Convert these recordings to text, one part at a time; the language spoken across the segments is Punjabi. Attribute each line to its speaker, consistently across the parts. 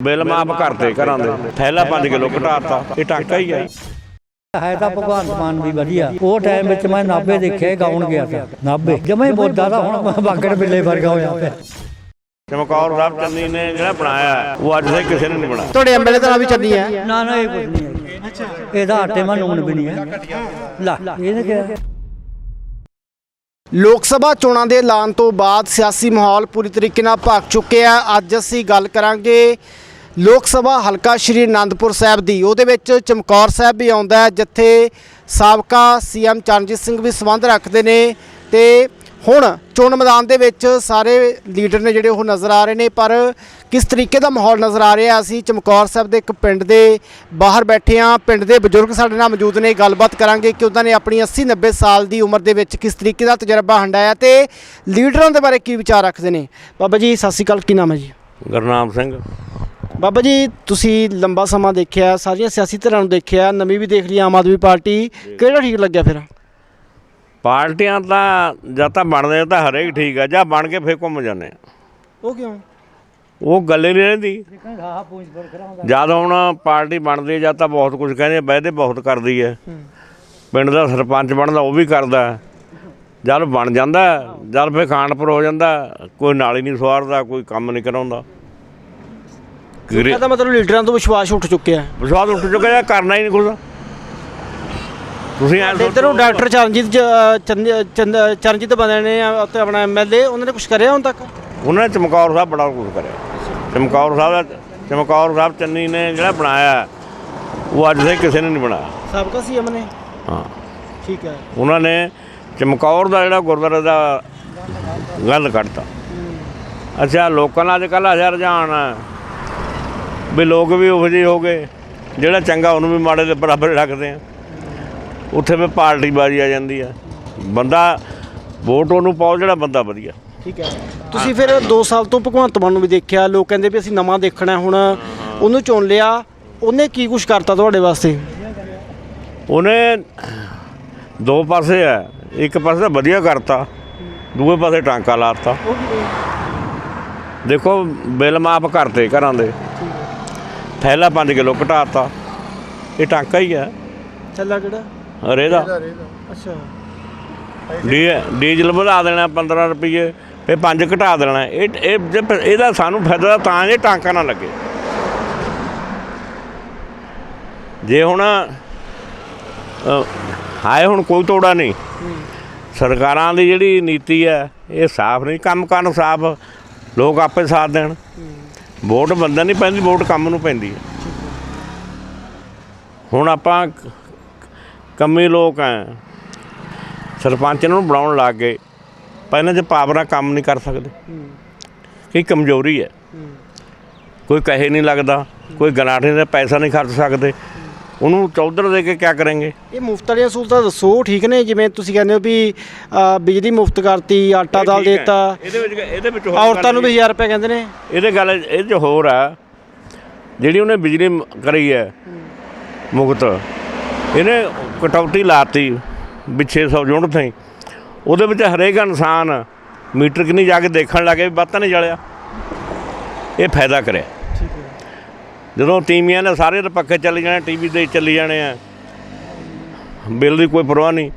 Speaker 1: ਬਿੱਲ ਮਾਫ ਕਰਤੇ ਘਰਾਂ ਦੇ। ਥੈਲਾ 5 ਕਿਲੋ ਘਟਾਤਾ। ਇਹ ਟਾਂਕਾ ਹੀ ਆ।
Speaker 2: ਹੈ ਤਾਂ ਭਗਵੰਤ ਮਾਨ ਵੀ ਵਧੀਆ। ਉਹ ਟਾਈਮ ਵਿੱਚ ਮੈਂ ਨਾਭੇ ਦੇਖਿਆ ਗਾਉਣ ਗਿਆ ਸੀ ਨਾਭੇ। ਜਮੇ ਹੀ ਬੋਲਦਾ ਤਾਂ ਹੁਣ ਬਾਗੜ ਬਿੱਲੇ ਵਰਗਾ ਹੋਇਆ ਪਿਆ।
Speaker 1: ਚਮਕੌਰ ਸਾਹਿਬ ਚੰਨੀ ਨੇ ਜਿਹੜਾ ਬਣਾਇਆ ਹੈ, ਉਹ ਅੱਜ ਤੱਕ ਕਿਸੇ ਨੇ ਨਹੀਂ ਬਣਾਇਆ।
Speaker 3: ਤੁਹਾਡੇ ਐਮਐਲਏ ਦਾ ਵੀ ਚੰਨੀ ਹੈ?
Speaker 2: ਨਾ ਨਾ ਇਹ ਕੁਝ ਨਹੀਂ ਹੈ ਅੱਛਾ ਇਹਦਾ ਆਟੇ ਮਾ ਨੂਨ ਵੀ ਨਹੀਂ ਹੈ। ਲਾ ਇਹਨੇ ਕਿਹਾ।
Speaker 3: ਲੋਕ ਸਭਾ ਚੋਣਾਂ ਦੇ ਐਲਾਨ ਤੋਂ ਬਾਅਦ ਸਿਆਸੀ ਮਾਹੌਲ ਪੂਰੀ ਤਰੀਕੇ ਨਾਲ ਭਖ ਚੁੱਕਿਆ ਹੈ। ਅੱਜ ਅਸੀਂ ਗੱਲ ਕਰਾਂਗੇ ਲੋਕ ਸਭਾ ਹਲਕਾ ਸ਼੍ਰੀ ਅਨੰਦਪੁਰ ਸਾਹਿਬ ਦੀ। ਉਹਦੇ ਵਿੱਚ ਚਮਕੌਰ ਸਾਹਿਬ ਵੀ ਆਉਂਦਾ ਹੈ, ਜਿੱਥੇ ਸਾਬਕਾ ਸੀਐਮ ਚਰਨਜੀਤ ਸਿੰਘ ਵੀ ਸੰਬੰਧ ਰੱਖਦੇ ਨੇ ਤੇ ਹੁਣ ਚੋਣ ਮੈਦਾਨ ਦੇ ਵਿੱਚ ਸਾਰੇ ਲੀਡਰ ਨੇ ਜਿਹੜੇ ਉਹ ਨਜ਼ਰ ਆ ਰਹੇ ਨੇ, ਪਰ ਕਿਸ ਤਰੀਕੇ ਦਾ ਮਾਹੌਲ ਨਜ਼ਰ ਆ ਰਿਹਾ? ਅਸੀਂ ਚਮਕੌਰ ਸਾਹਿਬ ਦੇ ਇੱਕ ਪਿੰਡ ਦੇ ਬਾਹਰ ਬੈਠੇ ਹਾਂ। ਪਿੰਡ ਦੇ ਬਜ਼ੁਰਗ ਸਾਡੇ ਨਾਲ ਮੌਜੂਦ ਨੇ, ਗੱਲਬਾਤ ਕਰਾਂਗੇ ਕਿ ਉਹਨਾਂ ਨੇ ਆਪਣੀ 80 90 ਸਾਲ ਦੀ ਉਮਰ ਦੇ ਵਿੱਚ ਕਿਸ ਤਰੀਕੇ ਦਾ ਤਜਰਬਾ ਹੰਡਾਇਆ ਤੇ ਲੀਡਰਾਂ ਦੇ ਬਾਰੇ ਕੀ ਵਿਚਾਰ ਰੱਖਦੇ ਨੇ। ਬਾਬਾ ਜੀ, ਸਤਿ ਸ਼੍ਰੀ ਅਕਾਲ, ਕੀ ਨਾਮ ਹੈ ਜੀ?
Speaker 1: ਗੁਰਨਾਮ ਸਿੰਘ।
Speaker 3: ਬਾਬਾ ਜੀ ਤੁਸੀਂ ਲੰਬਾ ਸਮਾਂ ਦੇਖਿਆ ਸਾਰੀਆਂ ਸਿਆਸੀ ਧਿਰਾਂ ਨੂੰ ਦੇਖਿਆ ਨਵੀਂ ਵੀ ਦੇਖ ਲਈ ਆਮ ਆਦਮੀ ਪਾਰਟੀ ਕਿਹੜਾ ਠੀਕ ਲੱਗਿਆ ਫਿਰ?
Speaker 1: ਪਾਰਟੀਆਂ ਤਾਂ ਜਾਂ ਤਾਂ ਬਣਦੇ ਤਾਂ ਹਰੇਕ ਠੀਕ ਆ ਜਾਂ ਬਣ ਕੇ ਫੇਰ ਘੁੰਮ ਜਾਂਦੇ ਆ।
Speaker 3: ਉਹ ਕਿਉਂ?
Speaker 1: ਉਹ ਗੱਲੇ ਨਹੀਂ ਰਹਿੰਦੀ। ਜਦ ਹੁਣ ਪਾਰਟੀ ਬਣਦੀ ਜਾਂ ਤਾਂ ਬਹੁਤ ਕੁਝ ਕਹਿੰਦੇ ਵਾਅਦੇ ਬਹੁਤ ਕਰਦੀ ਹੈ। ਪਿੰਡ ਦਾ ਸਰਪੰਚ ਬਣਦਾ ਉਹ ਵੀ ਕਰਦਾ। ਜਦ ਬਣ ਜਾਂਦਾ ਜਦ ਫੇਰ ਖਾਨਪੁਰ ਹੋ ਜਾਂਦਾ ਕੋਈ ਨਾਲੀ ਨਹੀਂ ਸਵਾਰਦਾ ਕੋਈ ਕੰਮ ਨਹੀਂ ਕਰਾਉਂਦਾ। ਗਿਰੇ-
Speaker 3: ਇਹਦਾ ਮਤਲਬ ਲੀਡਰਾਂ ਤੋਂ ਵਿਸ਼ਵਾਸ ਉੱਠ ਚੁੱਕਿਆ ਹੈ।
Speaker 1: ਵਿਸ਼ਵਾਸ ਉੱਠ ਚੁੱਕਾ ਕਰਨਾ ਹੀ ਨਹੀਂ ਕੁਝ ਤੁਸੀਂ ਐਂ
Speaker 3: ਇੱਧਰੋਂ ਡਾਕਟਰ ਚਰਨਜੀਤ ਜ- ਚੰਦ- ਚੰਦ- ਚਰਨਜੀਤ ਬਣੇ ਨੇ ਆ ਉੱਥੇ ਆਪਣਾ ਐਮਐਲਏ ਉਹਨਾਂ ਨੇ ਕੁਝ ਕਰਿਆ ਹੁਣ ਤੱਕ?
Speaker 1: ਉਹਨਾਂ ਨੇ ਚਮਕੌਰ ਸਾਹਿਬ ਬੜਾ ਕੁਝ ਕਰਿਆ। ਚਮਕੌਰ ਸਾਹਿਬ ਦਾ ਚਮਕੌਰ ਸਾਹਿਬ ਚੰਨੀ ਨੇ ਜਿਹੜਾ ਬਣਾਇਆ ਉਹ ਅੱਜ ਤੱਕ ਕਿਸੇ ਨੇ ਨਹੀਂ ਬਣਾਇਆ।
Speaker 3: ਸਾਬਕਾ ਸੀਐਮ ਨੇ?
Speaker 1: ਹਾਂ।
Speaker 3: ਠੀਕ ਹੈ।
Speaker 1: ਉਹਨਾਂ ਨੇ ਚਮਕੌਰ ਦਾ ਜਿਹੜਾ ਗੁਰਦੁਆਰੇ ਦਾ ਗੱਲ ਕੱਢਤਾ। ਅੱਛਾ ਲੋਕਾਂ ਨਾਲ ਅੱਜ ਕੱਲ੍ਹ ਹਜ਼ਾਰ ਰੁਝਾਨ ਹੈ ਵੀ ਲੋਕ ਵੀ ਉਹੋ ਜਿਹੇ ਹੋ ਗਏ। ਜਿਹੜਾ ਚੰਗਾ ਉਹਨੂੰ ਵੀ ਮਾੜੇ ਦੇ ਬਰਾਬਰ ਰੱਖਦੇ ਆ। ਉੱਥੇ ਵੀ ਪਾਰਟੀ ਬਾਜੀ ਆ ਜਾਂਦੀ ਆ। ਬੰਦਾ ਵੋਟ ਉਹਨੂੰ ਪਾਓ ਜਿਹੜਾ ਬੰਦਾ ਵਧੀਆ।
Speaker 3: ਠੀਕ ਹੈ। ਤੁਸੀਂ ਫਿਰ 2 ਸਾਲ ਤੋਂ ਭਗਵੰਤ ਮਾਨ ਨੂੰ ਵੀ ਦੇਖਿਆ ਲੋਕ ਕਹਿੰਦੇ ਵੀ ਅਸੀਂ ਨਵਾਂ ਦੇਖਣਾ ਹੁਣ। ਉਹਨੂੰ ਚੁਣ ਲਿਆ। ਉਹਨੇ ਕੀ ਕੁਝ ਕਰਤਾ ਤੁਹਾਡੇ ਵਾਸਤੇ?
Speaker 1: ਉਹਨੇ ਦੋ ਪਾਸੇ ਆ। ਇੱਕ ਪਾਸੇ ਤਾਂ ਵਧੀਆ ਕਰਤਾ। ਦੂਏ ਪਾਸੇ ਟਾਂਕਾ ਲਾਤਾ। ਦੇਖੋ ਬਿੱਲ ਮਾਫ ਕਰਤੇ ਘਰਾਂ ਦੇ। ਥੈਲਾ 5 ਕਿਲੋ ਘਟਾਤਾ। ਇਹ ਟਾਂਕਾ ਹੀ ਆ।
Speaker 3: ਚੱਲਾ ਕਿਹੜਾ?
Speaker 1: ਅਰੇ ਦਾ
Speaker 3: ਅੱਛਾ।
Speaker 1: ਡੀਜ਼ਲ ਵਧਾ ਦੇਣਾ 15 ਰੁਪਏ ਫੇ 5 ਘਟਾ ਦੇਣਾ। ਇਹ ਇਹ ਜੇ ਪ- ਇਹਦਾ ਸਾਨੂੰ ਫਾਇਦਾ ਤਾਂ ਜੇ ਟਾਂਕਾ ਨਾ ਲੱਗੇ। ਜੇ ਹੁਣ ਹਾਏ ਹੁਣ ਕੋਈ ਤੋੜਾ ਨਹੀਂ। ਸਰਕਾਰਾਂ ਦੀ ਜਿਹੜੀ ਨੀਤੀ ਹੈ ਇਹ ਸਾਫ਼ ਨਹੀਂ। ਕੰਮ ਕਰਨ ਸਾਫ਼ ਲੋਕ ਆਪੇ ਸਾਥ ਦੇਣ। ਵੋਟ ਬੰਦਾ ਨਹੀਂ ਪੈਂਦੀ ਵੋਟ ਕੰਮ ਨੂੰ ਪੈਂਦੀ ਹੈ। ਹੁਣ ਆਪਾਂ ਕ- ਕੰਮੀ ਲੋਕ ਆ ਸਰਪੰਚ ਨੂੰ ਬਣਾਉਣ ਲੱਗ ਗਏ। ਪਹਿਲਾਂ ਜੇ ਪਾਵਰਾਂ ਕੰਮ ਨਹੀਂ ਕਰ ਸਕਦੇ। ਇਹ ਕਮਜ਼ੋਰੀ ਹੈ। ਕੋਈ ਕਹੇ ਨਹੀਂ ਲੱਗਦਾ। ਕੋਈ ਗਨਾਠੇ ਦਾ ਪੈਸਾ ਨਹੀਂ ਖਰਚ ਸਕਦੇ। ਉਹਨੂੰ ਚੌਧਰ ਦੇ ਕੇ ਕੀ ਕਰਾਂਗੇ?
Speaker 3: ਇਹ ਮੁਫਤ ਵਾਲੀਆਂ ਸਹੂਲਤਾਂ ਦੱਸੋ ਠੀਕ ਨੇ? ਜਿਵੇਂ ਤੁਸੀਂ ਕਹਿੰਦੇ ਹੋ ਵੀ ਅ, ਬਿਜਲੀ ਮੁਫਤ ਕਰਤੀ ਆਟਾ ਦਾਲ। ਦੇਤਾ।
Speaker 1: ਇਹਦੇ ਵਿੱਚ ਇਹਦੇ ਵਿੱਚ ਹੋਰ
Speaker 3: ਔਰਤਾਂ ਨੂੰ ਵੀ 1000 ਰੁਪਏ ਕਹਿੰਦੇ ਨੇ।
Speaker 1: ਇਹਦੇ ਗੱਲ ਇਹ 'ਚ ਹੋਰ ਆ ਜਿਹੜੀ ਉਹਨੇ ਬਿਜਲੀ ਮ- ਕਰੀ ਹੈ ਮੁਕਤ ਇਹਨੇ ਕਟੌਤੀ ਲਾਤੀ ਵੀ 600 ਯੂਨਿਟ ਥਈ। ਉਹਦੇ ਵਿੱਚ ਹਰੇਕ ਇਨਸਾਨ ਮੀਟਰ ਕਿੰਨੀ ਜਾ ਕੇ ਦੇਖਣ ਲੱਗੇ ਵੀ ਬੱਤ ਨਹੀਂ ਜਲਿਆ। ਇਹ ਫਾਇਦਾ ਕਰਿਆ। ਜਦੋਂ ਤੀਵੀਆਂ ਨੇ ਸਾਰੇ ਦੇ ਪੱਖੇ ਚੱਲੀ ਜਾਣੇ ਟੀਵੀ ਹੀ ਚੱਲੀ ਜਾਣੇ ਆ। ਬਿੱਲ ਦੀ ਕੋਈ ਪਰਵਾਹ ਨਹੀਂ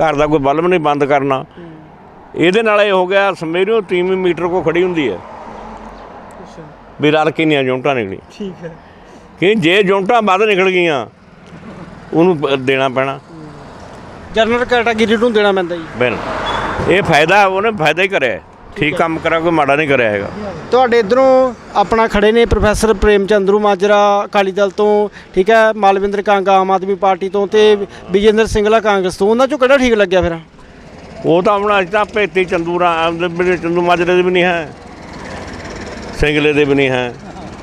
Speaker 1: ਘਰ ਦਾ ਕੋਈ ਬਲਬ ਨਹੀਂ ਬੰਦ ਕਰਨਾ। ਇਹਦੇ ਨਾਲ ਇਹ ਹੋ ਗਿਆ ਸਮੇਰਿਓ ਤੀਵੀਂ ਮੀਟਰ ਕੋ ਖੜੀ ਹੁੰਦੀ ਹੈ। ਵੀ ਰਲ ਕਿੰਨੀਆਂ ਯੂਨਿਟਾਂ ਨਿਕਲੀ
Speaker 3: ਠੀਕ ਹੈ।
Speaker 1: ਕਿ ਜੇ ਯੂਨਿਟਾਂ ਵੱਧ ਨਿਕਲ ਗਈਆਂ ਉਹਨੂੰ ਦੇਣਾ ਪੈਣਾ।
Speaker 3: ਜਨਰਲ ਕੈਟਾਗਰੀ ਨੂੰ ਦੇਣਾ ਪੈਂਦਾ ਜੀ।
Speaker 1: ਬਿਲ। ਇਹ ਫਾਇਦਾ ਉਹਨੇ ਫਾਇਦਾ ਹੀ ਕਰਿਆ। ਠੀਕ ਕੰਮ ਕਰਾ ਕੋਈ ਮਾੜਾ ਨਹੀਂ ਕਰਿਆ ਹੈਗਾ।
Speaker 3: ਤੁਹਾਡੇ ਇਧਰੋਂ ਆਪਣਾ ਖੜੇ ਨੇ ਪ੍ਰੋਫੈਸਰ ਪ੍ਰੇਮ ਚੰਦਰੂ ਮਾਜਰਾ ਅਕਾਲੀ ਦਲ ਤੋਂ ਠੀਕ ਹੈ ਮਾਲਵਿੰਦਰ ਕਾਂਗਾ ਆਮ ਆਦਮੀ ਪਾਰਟੀ ਤੋਂ ਤੇ ਵਿਜੇਂਦਰ ਸਿੰਗਲਾ ਕਾਂਗਰਸ ਤੋਂ ਉਹਨਾਂ ਚੋਂ ਕਿਹੜਾ ਠੀਕ ਲੱਗਿਆ ਫਿਰ?
Speaker 1: ਉਹ ਤਾਂ ਹੁਣ ਅੱਜ ਤਾਂ ਭੇਤੀ ਚੰਦੂਰਾ ਚੰਦੂ ਮਾਜਰੇ ਦੇ ਵੀ ਨਹੀਂ ਹੈ ਸਿੰਗਲੇ ਦੇ ਵੀ ਨਹੀਂ ਹੈ।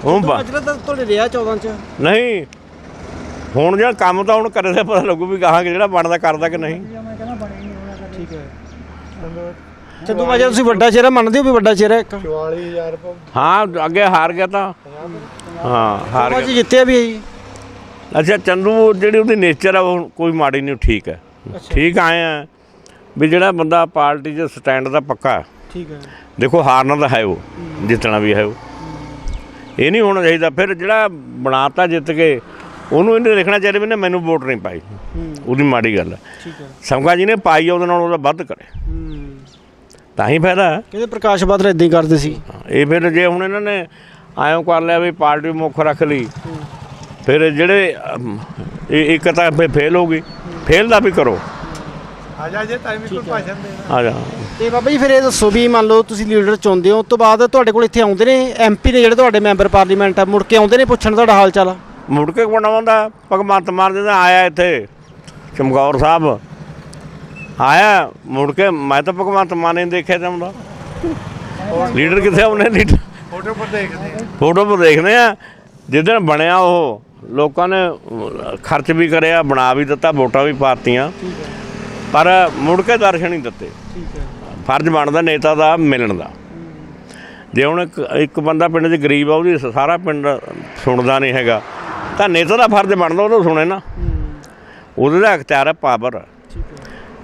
Speaker 1: ਹੁਣ
Speaker 3: ਮਾਜਰਾ ਤਾਂ ਤੁਹਾਡੇ ਰਿਹਾ 14 ਚ?
Speaker 1: ਨਹੀਂ ਹੁਣ ਜਿਹੜਾ ਕੰਮ ਤਾਂ ਹੁਣ ਕਰੇ ਦਾ ਪਤਾ ਲੱਗੂ ਵੀ ਕਹਾਂਗੇ ਜਿਹੜਾ ਬਣਦਾ ਕਰਦਾ ਕਿ ਨਹੀਂ।
Speaker 3: ਠੀਕ ਹੈ। ਚੰਦੂ ਮਾਜਰਾ ਤੁਸੀਂ ਵੱਡਾ ਚਿਹਰਾ ਮੰਨਦੇ ਹੋ ਵੀ ਵੱਡਾ ਚਿਹਰਾ ਇੱਕ?
Speaker 1: ਹਾਂ ਅੱਗੇ ਹਾਰ ਗਿਆ ਤਾਂ। ਹਾਂ ਹਾਰ ਗਿਆ।
Speaker 3: ਜੀ ਜਿੱਤਿਆ ਵੀ ਹੈ ਜੀ।
Speaker 1: ਅੱਛਾ ਚੰਦੂ ਜਿਹੜੀ ਉਹਦੀ ਨੇਚਰ ਆ ਉਹ ਕੋਈ ਮਾੜੀ ਨਹੀਂ ਠੀਕ ਹੈ। ਠੀਕ ਆਏ ਆ ਵੀ ਜਿਹੜਾ ਬੰਦਾ ਪਾਰਟੀ 'ਚ ਸਟੈਂਡ ਦਾ ਪੱਕਾ।
Speaker 3: ਠੀਕ ਹੈ।
Speaker 1: ਦੇਖੋ ਹਾਰਨਾ ਤਾਂ ਹੈ ਉਹ ਜਿੱਤਣਾ ਵੀ ਹੈ ਉਹ। ਇਹ ਨਹੀਂ ਹੋਣਾ ਚਾਹੀਦਾ। ਫਿਰ ਜਿਹੜਾ ਬਣਾਤਾ ਜਿੱਤ ਕੇ ਉਹਨੂੰ ਇਹਨੇ ਦੇਖਣਾ ਚਾਹੀਦਾ ਵੀ ਇਹਨੇ ਮੈਨੂੰ ਵੋਟ ਨਹੀਂ ਪਾਈ। ਉਹਦੀ ਮਾੜੀ ਗੱਲ ਹੈ।
Speaker 3: ਠੀਕ ਹੈ।
Speaker 1: ਸਮਕਾ ਜੀ ਨੇ ਪਾਈ ਆ, ਉਹਦੇ ਨਾਲ ਉਹਦਾ ਵੱਧ ਕਰੇ ਤਾਂ ਹੀ ਫਾਇਦਾ। ਹੈ।
Speaker 3: ਕਹਿੰਦੇ ਪ੍ਰਕਾਸ਼ ਬਾਦਲ ਇਦਾਂ ਹੀ ਕਰਦੇ ਸੀ।
Speaker 1: ਇਹ ਫਿਰ ਜੇ ਹੁਣ ਇਹਨਾਂ ਨੇ ਆਇਓ ਕਰ ਲਿਆ ਵੀ ਪਾਰਟੀ ਮੁੱਖ ਰੱਖ ਲਈ ਫਿਰ ਜਿਹੜੇ ਅਮ, ਇਹ ਇੱਕ ਤਾਂ ਫੇਲ ਹੋ ਗਈ। ਫੇਲ ਦਾ ਵੀ ਕਰੋ।
Speaker 4: ਆ ਜਾ ਜੇ ਟਾਈਮ ਕੋਈ ਭਾਸ਼ਣ ਦੇਣਾ।
Speaker 1: ਆ ਜਾ।
Speaker 3: ਤੇ ਬਾਬਾ ਜੀ ਫਿਰ ਇਹ ਦੱਸੋ ਵੀ ਮੰਨ ਲਓ ਤੁਸੀਂ ਲੀਡਰ ਚੁਣਦੇ ਹੋ ਉਸ ਤੋਂ ਬਾਅਦ ਤੁਹਾਡੇ ਕੋਲ ਇੱਥੇ ਆਉਂਦੇ ਨੇ ਐਮਪੀ ਨੇ ਜਿਹੜੇ ਤੁਹਾਡੇ ਮੈਂਬਰ ਪਾਰਲੀਮੈਂਟ ਆ ਮੁੜ ਕੇ ਆਉਂਦੇ ਨੇ ਪੁੱਛਣ ਤੁਹਾਡਾ ਹਾਲ ਚਾਲ?
Speaker 1: ਮੁੜ ਕੇ ਬਣਾਉਂਦਾ ਭਗਵੰਤ ਮਾਨ ਜੀ ਦਾ ਆਇਆ ਇੱਥੇ ਚਮਕੌਰ ਸਾਹਿਬ। ਆਇਆ ਮੁੜ ਕੇ ਮੈਂ ਤਾਂ ਭਗਵੰਤ ਮਾਨ ਨੇ ਦੇਖਿਆ ਜਾਂਦਾ ਲੀਡਰ ਕਿੱਥੇ ਉਹਨੇ? ਲੀਡਰ
Speaker 4: ਫੋਟੋ ਪਰ ਦੇਖਦੇ ਆ।
Speaker 1: ਫੋਟੋ ਪਰ ਦੇਖਦੇ ਆ। ਜਿੱਦਣ ਬਣਿਆ ਉਹ ਲੋਕਾਂ ਨੇ ਖਰਚ ਵੀ ਕਰਿਆ ਬਣਾ ਵੀ ਦਿੱਤਾ ਵੋਟਾਂ ਵੀ ਪਾਤੀਆਂ। ਪਰ ਮੁੜ ਕੇ ਦਰਸ਼ਨ ਨਹੀਂ ਦਿੱਤੇ। ਫਰਜ਼ ਬਣਦਾ ਨੇਤਾ ਦਾ ਮਿਲਣ ਦਾ। ਜੇ ਹੁਣ ਇੱਕ ਇੱਕ ਬੰਦਾ ਪਿੰਡ 'ਚ ਗਰੀਬ ਆ ਉਹਦੀ ਸਾਰਾ ਪਿੰਡ ਸੁਣਦਾ ਨਹੀਂ ਹੈਗਾ। ਤਾਂ ਨੇਤਾ ਦਾ ਫਰਜ਼ ਬਣਦਾ ਉਹਨੂੰ ਸੁਣੇ ਨਾ। ਉਹਦੇ ਦਾ ਅਖਤਿਆਰ ਹੈ ਪਾਵਰ।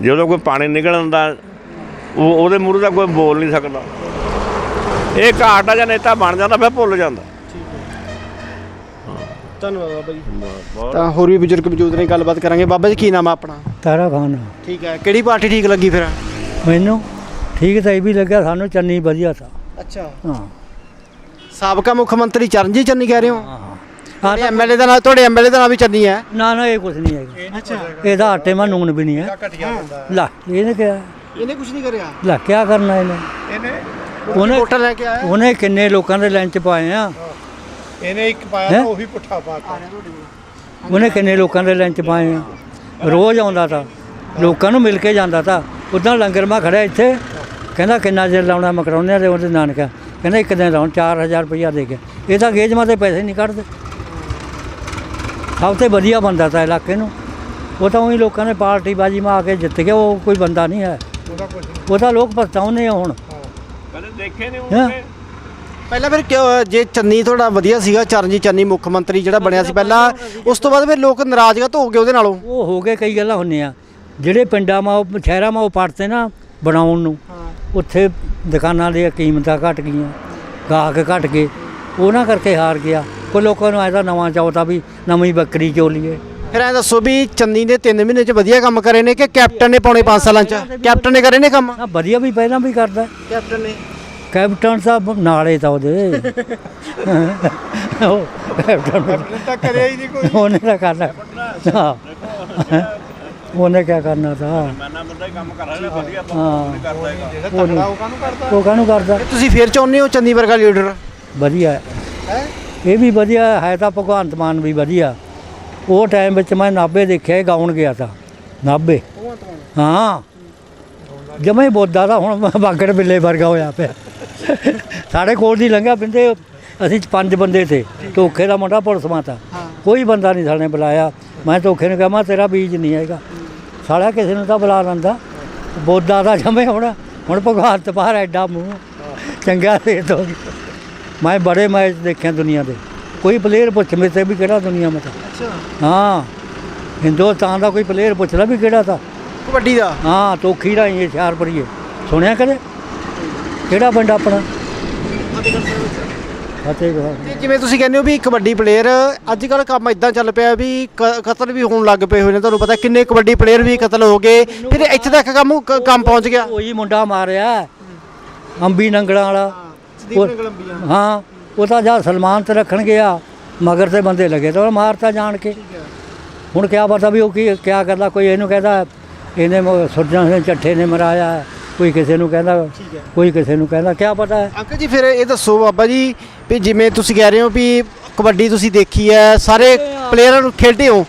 Speaker 1: ਜਦੋਂ ਕੋਈ ਪਾਣੀ ਨਿਕਲਣ ਦਾ ਉਹ ਉਹਦੇ ਮੂਹਰੇ ਦਾ ਕੋਈ ਬੋਲ ਨਹੀਂ ਸਕਦਾ। ਇਹ ਘਾਟ ਆ ਜਾਂ ਨੇਤਾ ਬਣ ਜਾਂਦਾ ਫਿਰ ਭੁੱਲ ਜਾਂਦਾ।
Speaker 3: ਧੰਨਵਾਦ ਬਾਬਾ ਜੀ। ਤਾਂ ਹੋਰ ਵੀ ਬਜ਼ੁਰਗ ਮੌਜੂਦ ਨੇ ਗੱਲਬਾਤ ਕਰਾਂਗੇ। ਬਾਬਾ ਜੀ ਕੀ ਨਾਮ ਆ ਆਪਣਾ?
Speaker 2: ਤਾਰਾ ਖਾਨ।
Speaker 3: ਠੀਕ ਹੈ। ਕਿਹੜੀ ਪਾਰਟੀ ਠੀਕ ਲੱਗੀ ਫਿਰ?
Speaker 2: ਮੈਨੂੰ ਠੀਕ ਤਾਂ ਇਹ ਵੀ ਲੱਗਿਆ ਸਾਨੂੰ ਚੰਨੀ ਵਧੀਆ ਸੀ
Speaker 3: ਅੱਛਾ।
Speaker 2: ਹਾਂ।
Speaker 3: ਸਾਬਕਾ ਮੁੱਖ ਮੰਤਰੀ ਚਰਨਜੀਤ ਚੰਨੀ ਕਹਿ ਰਹੇ ਹੋ?
Speaker 2: ਹਾਂ।
Speaker 3: ਤੁਹਾਡੇ ਐਮਐਲਏ ਦਾ ਨਾਮ ਤੁਹਾਡੇ ਐਮਐਲਏ ਦਾ ਨਾਮ ਵੀ ਚੰਨੀ ਹੈ?
Speaker 2: ਨਾ ਨਾ ਇਹ ਕੁਝ ਨਹੀਂ ਹੈਗਾ। ਇਹਦਾ ਆਟੇ ਮਾ ਨੂਨ ਵੀ ਨਹੀਂ ਹੈ। ਲਾ ਇਹਨੇ ਕਿਹਾ।
Speaker 3: ਇਹਨੇ ਕੁਝ ਨਹੀਂ ਕਰਿਆ?
Speaker 2: ਲਾ ਕਿਆ ਕਰਨਾ ਇਹਨੇ?
Speaker 4: ਇਹਨੇ?
Speaker 2: ਉਹਨੇ
Speaker 3: ਵੋਟਾਂ ਲੈ ਕੇ ਆਇਆ?
Speaker 2: ਉਹਨੇ ਕਿੰਨੇ ਲੋਕਾਂ ਦੇ ਲੰਚ ਪਾਏ ਆ?
Speaker 4: ਇਹਨੇ ਇੱਕ ਪਾਇਆ
Speaker 2: ਹੈਂ?
Speaker 4: ਤਾਂ ਉਹੀ ਪੁੱਠਾ ਪਾਤਾ।
Speaker 2: ਉਹਨੇ ਕਿੰਨੇ ਲੋਕਾਂ ਦੇ ਲੰਚ ਪਾਏ ਆ? ਰੋਜ਼ ਆਉਂਦਾ ਤਾ। ਲੋਕਾਂ ਨੂੰ ਮਿਲ ਕੇ ਜਾਂਦਾ ਤਾ। ਉਦਾਂ ਲੰਗਰ ਮਾ ਖੜਿਆ ਇੱਥੇ। ਕਹਿੰਦਾ ਕਿੰਨਾ ਚਿਰ ਲਾਉਣਾ ਮਕਰੋਨੀਆਂ ਦੇ ਉਹਦੇ ਨਾਨਕਾ। ਕਹਿੰਦਾ ਇੱਕ ਦਿਨ ਲਾਉਣ 4000 ਰੁਪਇਆ ਦੇ ਕੇ। ਇਹ ਤਾਂ ਗੇਜਮਾ ਤੇ ਪੈਸੇ ਨਹੀਂ ਕੱਢਦੇ। ਸਭ ਤੋਂ ਵਧੀਆ ਬੰਦਾ ਤਾ ਇਲਾਕੇ ਨੂੰ। ਉਹ ਤਾਂ ਉਹੀ ਲੋਕਾਂ ਨੇ ਪਾਰਟੀ ਬਾਜੀ ਮਾ ਕੇ ਜਿੱਤ ਗਿਆ ਉਹ ਕੋਈ ਬੰਦਾ ਨਹੀਂ ਹੈ। ਉਹ ਤਾਂ ਲੋਕ ਪਛਤਾਉਂਦੇ ਆ ਹੁਣ।
Speaker 1: ਕਦੇ ਦੇਖੇ ਨਹੀਂ
Speaker 2: ਹੈਂ?
Speaker 3: ਪਹਿਲਾਂ ਫਿਰ ਕਿਉਂ ਜੇ ਚੰਨੀ ਤੁਹਾਡਾ ਵਧੀਆ ਸੀਗਾ ਚਰਨਜੀਤ ਚੰਨੀ ਮੁੱਖ ਮੰਤਰੀ ਜਿਹੜਾ ਬਣਿਆ ਸੀ ਪਹਿਲਾਂ ਉਸ ਤੋਂ ਬਾਅਦ ਫਿਰ ਲੋਕ ਨਾਰਾਜ਼ ਕਾ ਹੋ ਗਏ ਉਹਦੇ ਨਾਲੋਂ।
Speaker 2: ਉਹ ਹੋ ਗਏ ਕਈ ਗੱਲਾਂ ਹੁੰਦੀਆਂ। ਜਿਹੜੇ ਪਿੰਡਾਂ ਮਾ ਉਹ ਸ਼ਹਿਰਾਂ ਮਾ ਉਹ ਪੜਤੇ ਨਾ ਬਣਾਉਣ ਨੂੰ ਉੱਥੇ ਦੁਕਾਨਾਂ ਦੀਆਂ ਕੀਮਤਾਂ ਘਟ ਗਈਆਂ ਗਾਹਕ ਘਟ ਗਏ। ਉਹਨਾਂ ਕਰਕੇ ਹਾਰ ਗਿਆ। ਕੋਈ ਲੋਕਾਂ ਨੂੰ ਐਸਾ ਨਵਾਂ ਚਾਹਤਾ ਵੀ ਨਵੀਂ ਬੱਕਰੀ ਚੋ ਲਈਏ?
Speaker 3: ਫਿਰ ਐਂ ਦੱਸੋ ਵੀ ਚੰਨੀ ਨੇ 3 ਮਹੀਨੇ ਚ ਵਧੀਆ ਕੰਮ ਕਰੇ ਨੇ ਕਿ ਕੈਪਟਨ ਨੇ ਪੌਣੇ 5 ਸਾਲਾਂ ਚ? ਕੈਪਟਨ ਨੇ ਕਰੇ ਨੇ ਕੰਮ?
Speaker 2: ਨਾ ਵਧੀਆ ਵੀ ਪਹਿਲਾਂ ਵੀ ਕਰਦਾ।
Speaker 3: ਕੈਪਟਨ ਨੇ?
Speaker 2: ਕੈਪਟਨ ਸਾਹਿਬ ਨਾਲੇ ਤਾਂ ਉਹਦੇ। ਉਹ ਕੈਪਟਨ
Speaker 4: ਤਾਂ ਕਰਿਆ ਹੀ ਨਹੀਂ ਕੋਈ।
Speaker 2: ਉਹਨੇ ਤਾਂ ਕਰਨਾ। ਹਾਂ। ਉਹਨੇ ਕੀ ਕਰਨਾ ਤਾਂ?
Speaker 1: ਮੈਨਾਂ ਬੰਦਾ ਹੀ। ਕੰਮ ਕਰ ਰਿਹਾ ਵਧੀਆ
Speaker 2: ਹਾਂ
Speaker 1: ਕਰਦਾ ਹੈਗਾ
Speaker 4: ਜਿਹੜਾ ਤਕੜਾ ਉਹ ਕਾਹਨੂੰ ਕਰਦਾ?
Speaker 2: ਉਹ ਕਾਹਨੂੰ ਕਰਦਾ?
Speaker 3: ਤੁਸੀਂ ਫਿਰ ਚਾਹੁੰਦੇ ਹੋ ਚੰਨੀ ਵਰਗਾ ਲੀਡਰ
Speaker 2: ਵਧੀਆ। ਹੈ। ਇਹ ਵੀ ਵਧੀਆ ਹੈ ਤਾਂ ਭਗਵੰਤ ਮਾਨ ਵੀ ਵਧੀਆ। ਉਹ ਟਾਈਮ ਵਿੱਚ ਮੈਂ ਨਾਭੇ ਦੇਖਿਆ ਗਾਉਣ ਗਿਆ ਤਾਂ ਨਾਭੇ। ਹਾਂ। ਜਮੇ ਬੋਦਾ ਦਾ ਹੁਣ ਬਾਗੜ ਬਿੱਲੇ ਵਰਗਾ ਹੋਇਆ ਪਿਆ। ਸਾਡੇ ਕੋਲ ਦੀ ਲੰਘਿਆ ਪਿੰਦੇ ਅਸੀਂ ਪੰਜ ਬੰਦੇ ਤੇ ਧੋਖੇ ਦਾ ਮੁੰਡਾ ਪੁਲਿਸ ਮਾ ਤਾ ਕੋਈ ਬੰਦਾ ਨਹੀਂ ਸਾਲੇ ਬੁਲਾਇਆ। ਮੈਂ ਧੋਖੇ ਨੂੰ ਕਿਹਾ ਮੈਂ ਤੇਰਾ ਬੀਜ ਨਹੀਂ ਹੈਗਾ। ਸਾਲਾ ਕਿਸੇ ਨੂੰ ਤਾਂ ਬੁਲਾ ਲੈਂਦਾ। ਬੋਦਾ ਦਾ ਜਮੇ ਹੁਣ ਹੁਣ ਭਗਵੰਤ ਬਾਹਰ ਐਡਾ ਮੂੰਹ ਚੰਗਾ ਦੇ ਦੋ। ਮੈਂ ਬੜੇ ਮੈਚ ਦੇਖਿਆ ਦੁਨੀਆ ਦੇ। ਕੋਈ ਪਲੇਅਰ ਪੁੱਛ ਮੇਰੇ ਤੇ ਵੀ ਕਿਹੜਾ ਦੁਨੀਆ ਮੇ ਤਾਂ।
Speaker 3: ਅੱਛਾ।
Speaker 2: ਹਾਂ। ਹਿੰਦੁਸਤਾਨ ਦਾ ਕੋਈ ਪਲੇਅਰ ਪੁੱਛ ਲੈ ਵੀ ਕਿਹੜਾ ਤਾਂ।
Speaker 3: ਕਬੱਡੀ ਦਾ?
Speaker 2: ਹਾਂ ਤੋਖੀ ਰਾਈ ਹੁਸ਼ਿਆਰਪੁਰੀਏ। ਸੁਣਿਆ ਕਦੇ? ਕਿਹੜਾ ਪਿੰਡ ਆਪਣਾ? ਫਤਿਹਗੜ੍ਹ।
Speaker 3: ਤੇ ਜਿਵੇਂ ਤੁਸੀਂ ਕਹਿੰਦੇ ਹੋ ਵੀ ਕਬੱਡੀ ਪਲੇਅਰ ਅੱਜ ਕੱਲ ਕੰਮ ਇਦਾਂ ਚੱਲ ਪਿਆ ਵੀ ਕਤਲ ਵੀ ਹੋਣ ਲੱਗ ਪਏ ਹੋਏ ਨੇ ਤੁਹਾਨੂੰ ਪਤਾ ਕਿੰਨੇ ਕਬੱਡੀ ਪਲੇਅਰ ਵੀ ਕਤਲ ਹੋ ਗਏ। ਫਿਰ ਇੱਥੇ ਤੱਕ ਕੰਮ ਕੰਮ ਪਹੁੰਚ ਗਿਆ।
Speaker 2: ਉਹੀ ਮੁੰਡਾ ਮਾਰਿਆ। ਅੰਬੀ ਨੰਗਲਾਂ ਵਾਲਾ। ਉਹ- ਹਾਂ ਉਹ ਤਾਂ ਜਾ ਸਲਮਾਨ ਤੇ ਰੱਖਣ ਗਿਆ ਮਗਰ ਤੇ ਬੰਦੇ ਲੱਗੇ ਤਾਂ ਉਹ ਮਾਰਤਾ ਜਾਣ ਕੇ। ਹੁਣ ਕਿਆ ਪਤਾ ਵੀ ਉਹ ਕੀ ਕਿਆ ਕਰਦਾ ਕੋਈ ਇਹਨੂੰ ਕਹਿੰਦਾ ਇਹਨੇ ਮ- ਸੁਰਜਣ ਸਿੰਘ ਚੱਠੇ ਨੇ ਮਰਾਇਆ ਕੋਈ ਕਿਸੇ ਨੂੰ ਕਹਿੰਦਾ ਕੋਈ ਕਿਸੇ ਨੂੰ ਕਹਿੰਦਾ ਕਿਆ ਪਤਾ ਹੈ।
Speaker 3: ਅੰਕਲ ਜੀ ਫਿਰ ਇਹ ਦੱਸੋ ਬਾਬਾ ਜੀ ਵੀ ਜਿਵੇਂ ਤੁਸੀਂ ਕਹਿ ਰਹੇ ਹੋ ਵੀ ਕਬੱਡੀ ਤੁਸੀਂ ਦੇਖੀ ਹੈ ਸਾਰੇ ਪਲੇਅਰਾਂ ਨੂੰ ਖੇਡੇ ਹੋ।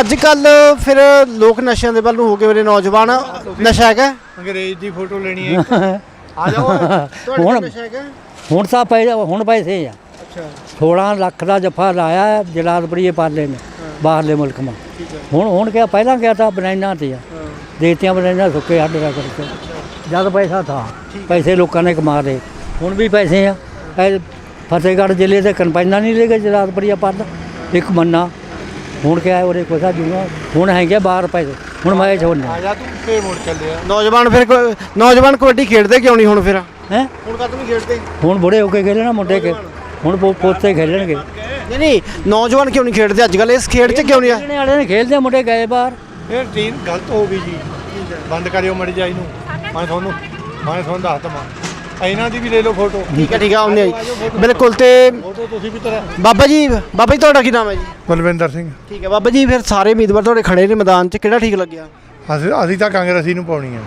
Speaker 3: ਅੱਜ ਕੱਲ ਫਿਰ ਲੋਕ ਨਸ਼ਿਆਂ ਦੇ ਵੱਲ ਨੂੰ ਹੋ ਗਏ ਮੇਰੇ ਨੌਜਵਾਨ। ਨਸ਼ਾ ਹੈਗਾ?
Speaker 4: ਅੰਗਰੇਜ਼ ਦੀ ਫੋਟੋ ਲੈਣੀ ਹੈ।
Speaker 3: ਆ ਜਾਓ ਤੁਹਾਡੇ
Speaker 2: ਹੁਣ-
Speaker 3: ਨਸ਼ਾ ਹੈਗਾ?
Speaker 2: ਹੁਣ ਤਾਂ ਪੈਸੇ ਹੁਣ ਪੈਸੇ ਆ।
Speaker 3: ਅੱਛਾ।
Speaker 2: 16 ਲੱਖ ਦਾ ਜਫਾ ਲਾਇਆ ਹੈ ਜਲਾਲਪੁਰੀਏ ਪਾਲੇ ਨੇ ਬਾਹਰਲੇ ਮੁਲਕ ਮਾ। ਹੁਣ ਹੁਣ ਕਿਆ ਪਹਿਲਾਂ ਕਿਹਾ ਤਾਂ ਬਨਾਈਆਂ ਤੇ ਆ। ਦੇਤੀਆਂ ਬਨਾਈਆਂ ਸੁੱਕੇ ਹੱਡ ਦਾ ਕਰਕੇ। ਜਦ ਪੈਸਾ ਥਾ ਪੈਸੇ ਲੋਕਾਂ ਨੇ ਕਮਾ ਲਏ। ਹੁਣ ਵੀ ਪੈਸੇ ਆ। ਫਤਿਹਗੜ੍ਹ ਜ਼ਿਲ੍ਹੇ ਦੇ ਕੰਪਾਈਨਾਂ ਨਹੀਂ ਲੈ ਗਏ ਜਲਾਲਪੁਰੀਆ ਪੱਲ ਇੱਕ ਮੰਨਾ। ਹੁਣ ਕਿਆ ਹੈ ਉਹਦੇ ਕੋਸਾ ਜੂਗਾ ਹੁਣ ਹੈਗੇ ਬਾਹਰ ਪੈਸੇ। ਹੁਣ ਮੈਚ ਹੋਣੇ
Speaker 4: ਆ ਜਾ ਤੂੰ ਫੇਰ ਮੋੜ ਚੱਲਿਆ
Speaker 3: ਨੌਜਵਾਨ ਫਿਰ ਕ- ਨੌਜਵਾਨ ਕਬੱਡੀ ਖੇਡਦੇ ਕਿਉਂ ਨਹੀਂ ਹੁਣ ਫਿਰ?
Speaker 2: ਹੈ?
Speaker 3: ਹੁਣ ਕਦ ਨਹੀਂ ਖੇਡਦੇ।
Speaker 2: ਹੁਣ ਬੁੜੇ ਹੋ ਕੇ ਨਾ ਮੁੰਡੇ ਕੇ। ਹੁਣ ਪੋ- ਪੋਤੇ ਖੇਲਣਗੇ
Speaker 3: ਨਹੀਂ ਨਹੀਂ ਨੌਜਵਾਨ ਕਿਉਂ ਨਹੀਂ ਖੇਡਦੇ? ਅੱਜ ਕੱਲ ਇਸ ਖੇਡ 'ਚ ਕਿਉਂ ਨਹੀਂ ਆ?
Speaker 2: ਖੇਲਣੇ ਵਾਲੇ ਨੇ ਖੇਲਦੇ ਮੁੰਡੇ ਗਏ ਬਾਹਰ।
Speaker 4: ਫਿਰ ਟੀਮ ਗਲਤ ਹੋ ਗਈ ਜੀ। ਬੰਦ ਕਰਿਓ ਮੜੀ ਜਾਈ ਨੂੰ। ਮੈਂ ਤੁਹਾਨੂੰ ਮੈਂ ਤੁਹਾਨੂੰ ਦੱਸ ਦਵਾਂ। ਇਹਨਾਂ ਦੀ ਵੀ ਲੈ ਲਓ ਫੋਟੋ
Speaker 3: ਠੀਕ ਹੈ ਠੀਕ ਹੈ ਆਉਂਦੇ ਆ ਜੀ। ਬਿਲਕੁਲ ਤੇ
Speaker 4: ਫੋਟੋ ਤੁਸੀਂ ਵੀ ਤੇਰਾ
Speaker 3: ਬਾਬਾ ਜੀ ਬਾਬਾ ਜੀ ਤੁਹਾਡਾ ਕੀ ਨਾਮ ਹੈ ਜੀ?
Speaker 4: ਬਲਵਿੰਦਰ ਸਿੰਘ।
Speaker 3: ਠੀਕ ਹੈ ਬਾਬਾ ਜੀ ਫਿਰ ਸਾਰੇ ਉਮੀਦਵਾਰ ਤੁਹਾਡੇ ਖੜੇ ਨੇ ਮੈਦਾਨ 'ਚ। ਕਿਹੜਾ ਠੀਕ ਲੱਗਿਆ?
Speaker 4: ਅਸੀਂ ਅਸੀਂ ਤਾਂ ਕਾਂਗਰਸੀ ਨੂੰ ਪਾਉਣੀ ਹੈ।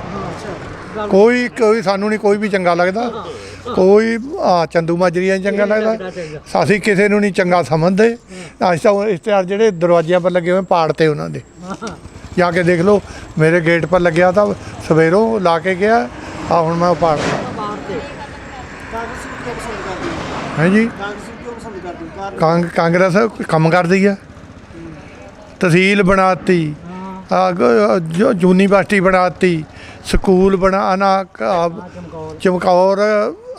Speaker 4: ਕੋਈ ਕੋਈ ਸਾਨੂੰ ਨਹੀਂ ਕੋਈ ਵੀ ਚੰਗਾ ਲੱਗਦਾ। ਕੋਈ ਆ ਚੰਦੂ ਮਾਜਰੀਆ ਨਹੀਂ ਚੰਗਾ ਲੱਗਦਾ। ਅਸੀਂ ਕਿਸੇ ਨੂੰ ਨਹੀਂ ਚੰਗਾ ਸਮਝਦੇ। ਅਸੀਂ ਤਾਂ ਇਸ਼ਤਿਹਾਰ ਜਿਹੜੇ ਦਰਵਾਜ਼ਿਆਂ ਪਰ ਲੱਗੇ ਹੋਏ ਪਾੜਤੇ ਉਹਨਾਂ ਦੇ। ਜਾ ਕੇ ਦੇਖ ਲਓ ਮੇਰੇ ਗੇਟ ਪਰ ਲੱਗਿਆ ਤਾਂ ਸਵੇਰੋਂ ਲਾ ਕੇ ਗਿਆ ਆ ਹੁਣ ਮੈਂ ਉਹ ਪਾੜਤਾ ਹੈ ਜੀ? ਕਾਂਗ ਕਾਂਗਰਸ ਕੰਮ ਕਰਦੀ ਆ। ਤਹਿਸੀਲ ਬਣਾਤੀ। ਆ ਗ- ਜੋ ਯੂਨੀਵਰਸਿਟੀ ਬਣਾਤੀ। ਸਕੂਲ ਬਣਾਣਾ ਚਮਕੌਰ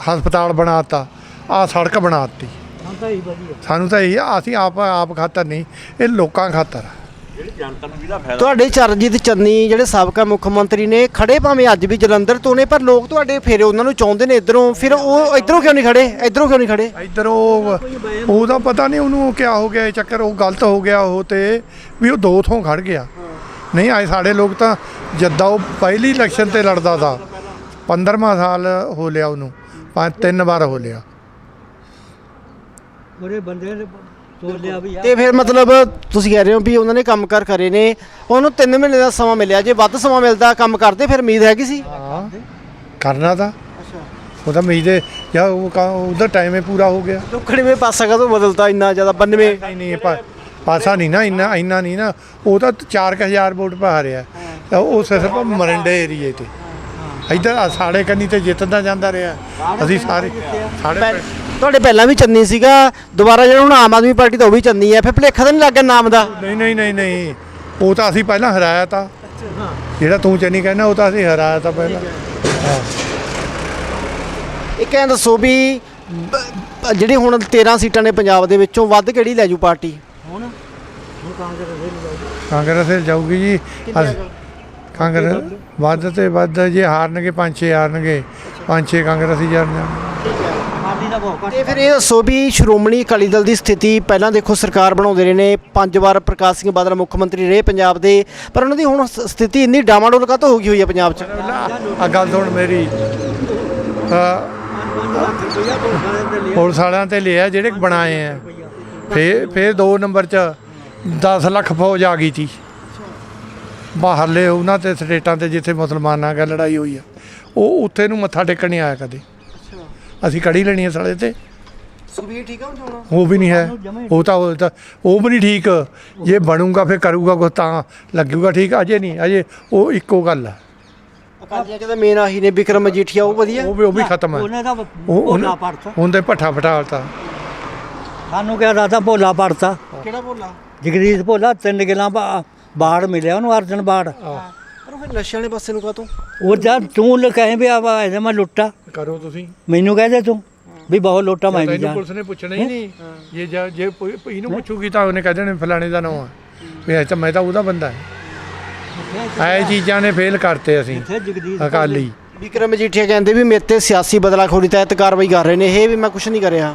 Speaker 4: ਹਸਪਤਾਲ ਬਣਾਤਾ ਆ ਸੜਕ ਬਣਾਤੀ। ਸਾਨੂੰ ਤਾਂ ਇਹ ਅਸੀਂ ਆਪ ਆਪ ਖਾਤਰ ਨਹੀਂ ਇਹ ਲੋਕਾਂ ਖਾਤਰ ਆ।
Speaker 1: ਜਿਹੜੀ ਜਨਤਾ ਨੂੰ ਵੀ ਦਾ ਫਾਇਦਾ
Speaker 3: ਤੁਹਾਡੇ ਚਰਨਜੀਤ ਚੰਨੀ ਜਿਹੜੇ ਸਾਬਕਾ ਮੁੱਖ ਮੰਤਰੀ ਨੇ ਖੜੇ ਭਾਵੇਂ ਅੱਜ ਵੀ ਜਲੰਧਰ ਤੋਂ ਨੇ ਪਰ ਲੋਕ ਤੁਹਾਡੇ ਫੇਰੇ ਉਹਨਾਂ ਨੂੰ ਚਾਹੁੰਦੇ ਨੇ ਇਧਰੋਂ। ਫਿਰ ਉਹ ਇਧਰੋਂ ਕਿਉਂ ਨਹੀਂ ਖੜੇ? ਇਧਰੋਂ ਕਿਉਂ ਨਹੀਂ ਖੜੇ?
Speaker 4: ਇੱਧਰ ਉਹ ਉਹਦਾ ਪਤਾ ਨਹੀਂ ਉਹਨੂੰ ਕਿਆ ਹੋ ਗਿਆ ਇਹ ਚੱਕਰ ਉਹ ਗਲਤ ਹੋ ਗਿਆ ਉਹ ਤੇ ਵੀ ਉਹ ਦੋ ਥੋਂ ਖੜ ਗਿਆ। ਨਹੀਂ ਆਏ ਸਾਡੇ ਲੋਕ ਤਾਂ ਜਦਾਂ ਉਹ ਪਹਿਲੀ ਇਲੈਕਸ਼ਨ ਤੇ ਲੜਦਾ ਸੀ 15ਵਾਂ ਸਾਲ ਹੋ ਲਿਆ ਉਹਨੂੰ ਪੰਜ ਤਿੰਨ ਵਾਰ ਹੋ ਲਿਆ।
Speaker 2: ਬੜੇ ਬੰਦੇ ਨੇ ਤੋਲਿਆ ਵੀ ਆ।
Speaker 3: ਤੇ ਫਿਰ ਮਤਲਬ ਤੁਸੀਂ ਕਹਿ ਰਹੇ ਹੋ ਵੀ ਉਹਨਾਂ ਨੇ ਕੰਮਕਾਰ ਕਰੇ ਨੇ ਉਹਨੂੰ 3 ਮਹੀਨੇ ਦਾ ਸਮਾਂ ਮਿਲਿਆ ਜੇ ਵੱਧ ਸਮਾਂ ਮਿਲਦਾ ਕੰਮ ਕਰਦੇ ਫਿਰ ਉਮੀਦ ਹੈਗੀ ਸੀ?
Speaker 4: ਹਾਂ ਕਰਨਾ ਤਾਂ। ਉਹਦਾ ਉਮੀਦ ਜਾਂ ਉਹ ਉਹਦਾ ਟਾਈਮ ਹੀ ਪੂਰਾ ਹੋ ਗਿਆ।
Speaker 3: ਦੁੱਖੜੀ ਵਿੱਚ ਪਾਸਾ ਕਦੋਂ ਬਦਲਤਾ ਇੰਨਾ ਜ਼ਿਆਦਾ 92
Speaker 4: ਨਹੀਂ ਨਹੀਂ ਪਾਸਾ ਨਹੀਂ ਨਾ ਇੰਨਾ ਇੰਨਾ ਨਹੀਂ ਨਾ ਉਹ ਤਾਂ 4000 ਵੋਟ ਪਾ ਰਿਹਾ। ਤਾਂ ਉਹ ਸਿਰਫ ਮਰੰਡੇ ਏਰੀਏ ਤੇ। ਇੱਧਰ ਸਾਡੇ ਕੰਨੀ ਤੇ ਜਿੱਤਦਾ ਜਾਂਦਾ ਰਿਹਾ। ਅਸੀਂ ਸਾਰੇ ਸਾਡੇ
Speaker 3: ਤੁਹਾਡੇ ਪਹਿਲਾਂ ਵੀ ਚੰਨੀ ਸੀਗਾ ਦੁਬਾਰਾ ਜਿਹੜਾ ਹੁਣ ਆਮ ਆਦਮੀ ਪਾਰਟੀ ਦਾ ਉਹ ਵੀ ਚੰਨੀ ਹੈ ਫਿਰ ਭੁਲੇਖਾ ਤਾਂ ਨਹੀਂ ਲੱਗਾ ਨਾਮ ਦਾ?
Speaker 4: ਨਹੀਂ ਨਹੀਂ ਨਹੀਂ ਨਹੀਂ। ਉਹ ਤਾਂ ਅਸੀਂ ਪਹਿਲਾਂ ਹਰਾਇਆ ਤਾਂ। ਜਿਹੜਾ ਤੂੰ ਚੰਨੀ ਕਹਿੰਦਾ ਉਹ ਤਾਂ ਅਸੀਂ ਹਰਾਇਆ ਤਾਂ ਪਹਿਲਾਂ। ਹਾਂ।
Speaker 3: ਇੱਕ ਐਂ ਦੱਸੋ ਵੀ ਜਿਹੜੀ ਹੁਣ 13 ਸੀਟਾਂ ਨੇ ਪੰਜਾਬ ਦੇ ਵਿੱਚੋਂ ਵੱਧ ਕਿਹੜੀ ਲੈ ਜੂ ਪਾਰਟੀ?
Speaker 4: ਕਾਂਗਰਸ ਇਹ ਜਾਊਗੀ। ਜੀ। ਅਸੀਂ- ਕਾਂਗਰਸ ਵੱਧ? ਤੇ ਵੱਧ ਜੇ ਹਾਰਨਗੇ ਪੰਜ ਛੇ ਹਾਰਨਗੇ ਪੰਜ ਛੇ ਕਾਂਗਰਸੀ ਜਾਣ
Speaker 2: ਪਾਰਟੀ ਦਾ ਬਹੁਤ
Speaker 3: ਤੇ ਫਿਰ ਇਹ ਦੱਸੋ ਵੀ ਸ਼੍ਰੋਮਣੀ ਅਕਾਲੀ ਦਲ ਦੀ ਸਥਿਤੀ ਪਹਿਲਾਂ ਦੇਖੋ ਸਰਕਾਰ ਬਣਾਉਂਦੇ ਰਹੇ ਨੇ ਪੰਜ ਵਾਰ ਪ੍ਰਕਾਸ਼ ਸਿੰਘ ਬਾਦਲ ਮੁੱਖ ਮੰਤਰੀ ਰਹੇ ਪੰਜਾਬ ਦੇ ਪਰ ਉਹਨਾਂ ਦੀ ਹੁਣ ਸ- ਸਥਿਤੀ ਇੰਨੀ ਡਾਮਾਡੋਲ ਕਾਹਤੋਂ ਹੋ ਗਈ ਹੋਈ ਹੈ ਪੰਜਾਬ 'ਚ?
Speaker 4: ਆ ਗੱਲ ਸੁਣ ਮੇਰੀ। ਹਾਂ ਪੁਲਿਸ ਵਾਲਿਆਂ ਤੇ ਲਿਆ। ਜਿਹੜੇ ਬਣਾਏ ਆ। ਫੇਰ ਫੇਰ 2 ਨੰਬਰ ਚ 10 ਲੱਖ ਫੌਜ ਆ ਗਈ ਸੀ ਬਾਹਰਲੇ ਉਹਨਾਂ ਤੇ ਸਟੇਟਾਂ ਤੇ ਜਿੱਥੇ ਮੁਸਲਮਾਨਾਂ ਨਾਲ ਲੜਾਈ ਹੋਈ ਆ। ਉਹ ਉੱਥੇ ਨੂੰ ਮੱਥਾ ਟੇਕਣ ਨਹੀਂ ਆਇਆ ਕਦੇ। ਅਸੀਂ ਕੜੀ ਲੈਣੀ ਹੈ ਸਾਲੇ ਤੇ।
Speaker 3: ਸੁਖਬੀਰ ਠੀਕ ਆ ਹੁਣ
Speaker 4: ਉਹ ਵੀ ਨਹੀਂ ਹੈ। ਉਹ ਤਾਂ ਉਹ ਤਾਂ ਉਹ ਵੀ ਨਹੀਂ ਠੀਕ। ਜੇ ਬਣੂਗਾ ਫਿਰ ਕਰੂਗਾ ਕੁਛ ਤਾਂ ਲੱਗੂਗਾ ਠੀਕ। ਅਜੇ ਨਹੀਂ ਅਜੇ ਉਹ ਇੱਕੋ ਗੱਲ ਆ।
Speaker 3: ਅਕਾਲੀਆਂ ਕਹਿੰਦੇ ਮੇਨ ਆਹੀ ਨੇ ਵਿਕਰਮ ਮਜੀਠੀਆ ਉਹ ਵਧੀਆ?
Speaker 4: ਉਹ ਵੀ ਉਹ ਵੀ ਖਤਮ ਹੈ
Speaker 2: ਉਹਨੇ ਤਾਂ
Speaker 4: ਉਹ
Speaker 2: ਭੋਲਾ ਪੜਤਾ।
Speaker 4: ਉਹਦੇ ਭੱਠਾ ਫਟਾਲਤਾ
Speaker 2: ਸਾਨੂੰ ਕਿਹਾ ਦਾਦਾ ਭੋਲਾ ਪੜਤਾ।
Speaker 3: ਕਿਹੜਾ ਬੋਲਾ
Speaker 2: ਜਗਦੀਸ਼ ਭੋਲਾ ਤਿੰਨ ਗਿਲਾਂ ਬਾ- ਬਾੜ ਮਿਲਿਆ ਉਹਨੂੰ ਅਰਜਨ ਬਾੜ।
Speaker 3: ਪਰ ਉਹ ਫਿਰ ਨਸ਼ਿਆਂ ਵਾਲੇ ਪਾਸੇ ਨੂੰ ਕਾਹਤੋਂ?
Speaker 2: ਉਹ ਜਦ ਤੂੰ ਲ ਕਹੇ ਵੀ ਆ ਇਹਦੇ ਮੈਂ ਲੁੱਟਾ।
Speaker 4: ਕਰੋ ਤੁਸੀਂ।
Speaker 2: ਮੈਨੂੰ ਕਹਦੇ ਤੂੰ ਵੀ ਬਹੁਤ ਲੁੱਟਾ ਮੈਂ ਵੀ ਜਾਣ।
Speaker 4: ਪੁਲਿਸ ਨੇ ਪੁੱਛਣਾ ਹੀ ਨਹੀਂ। ਜੇ ਜਾ- ਜੇ ਪੁ- ਇਹਨੂੰ ਪੁੱਛੂਗੀ ਤਾਂ ਉਹਨੇ ਕਹਿ ਦੇਣਾ ਫਲਾਣੇ ਦਾ ਨਾਮ ਆ। ਵੀ ਇਹ ਤਾਂ ਮੈਂ ਤਾਂ ਉਹਦਾ ਬੰਦਾ ਹੈ। ਇਹ ਚੀਜ਼ਾਂ ਨੇ ਫੇਲ ਕਰਤੇ ਅਸੀਂ
Speaker 2: ਇੱਥੇ ਜਗਦੀਸ਼
Speaker 4: ਅਕਾਲੀ।
Speaker 3: ਵਿਕਰਮ ਮਜੀਠੀਆ ਕਹਿੰਦੇ ਵੀ ਮੇਰੇ ਤੇ ਸਿਆਸੀ ਬਦਲਾਖੋਰੀ ਤਹਿਤ ਕਾਰਵਾਈ ਕਰ ਰਹੇ ਨੇ। ਇਹ ਵੀ ਮੈਂ ਕੁਝ ਨਹੀਂ ਕਰਿਆ।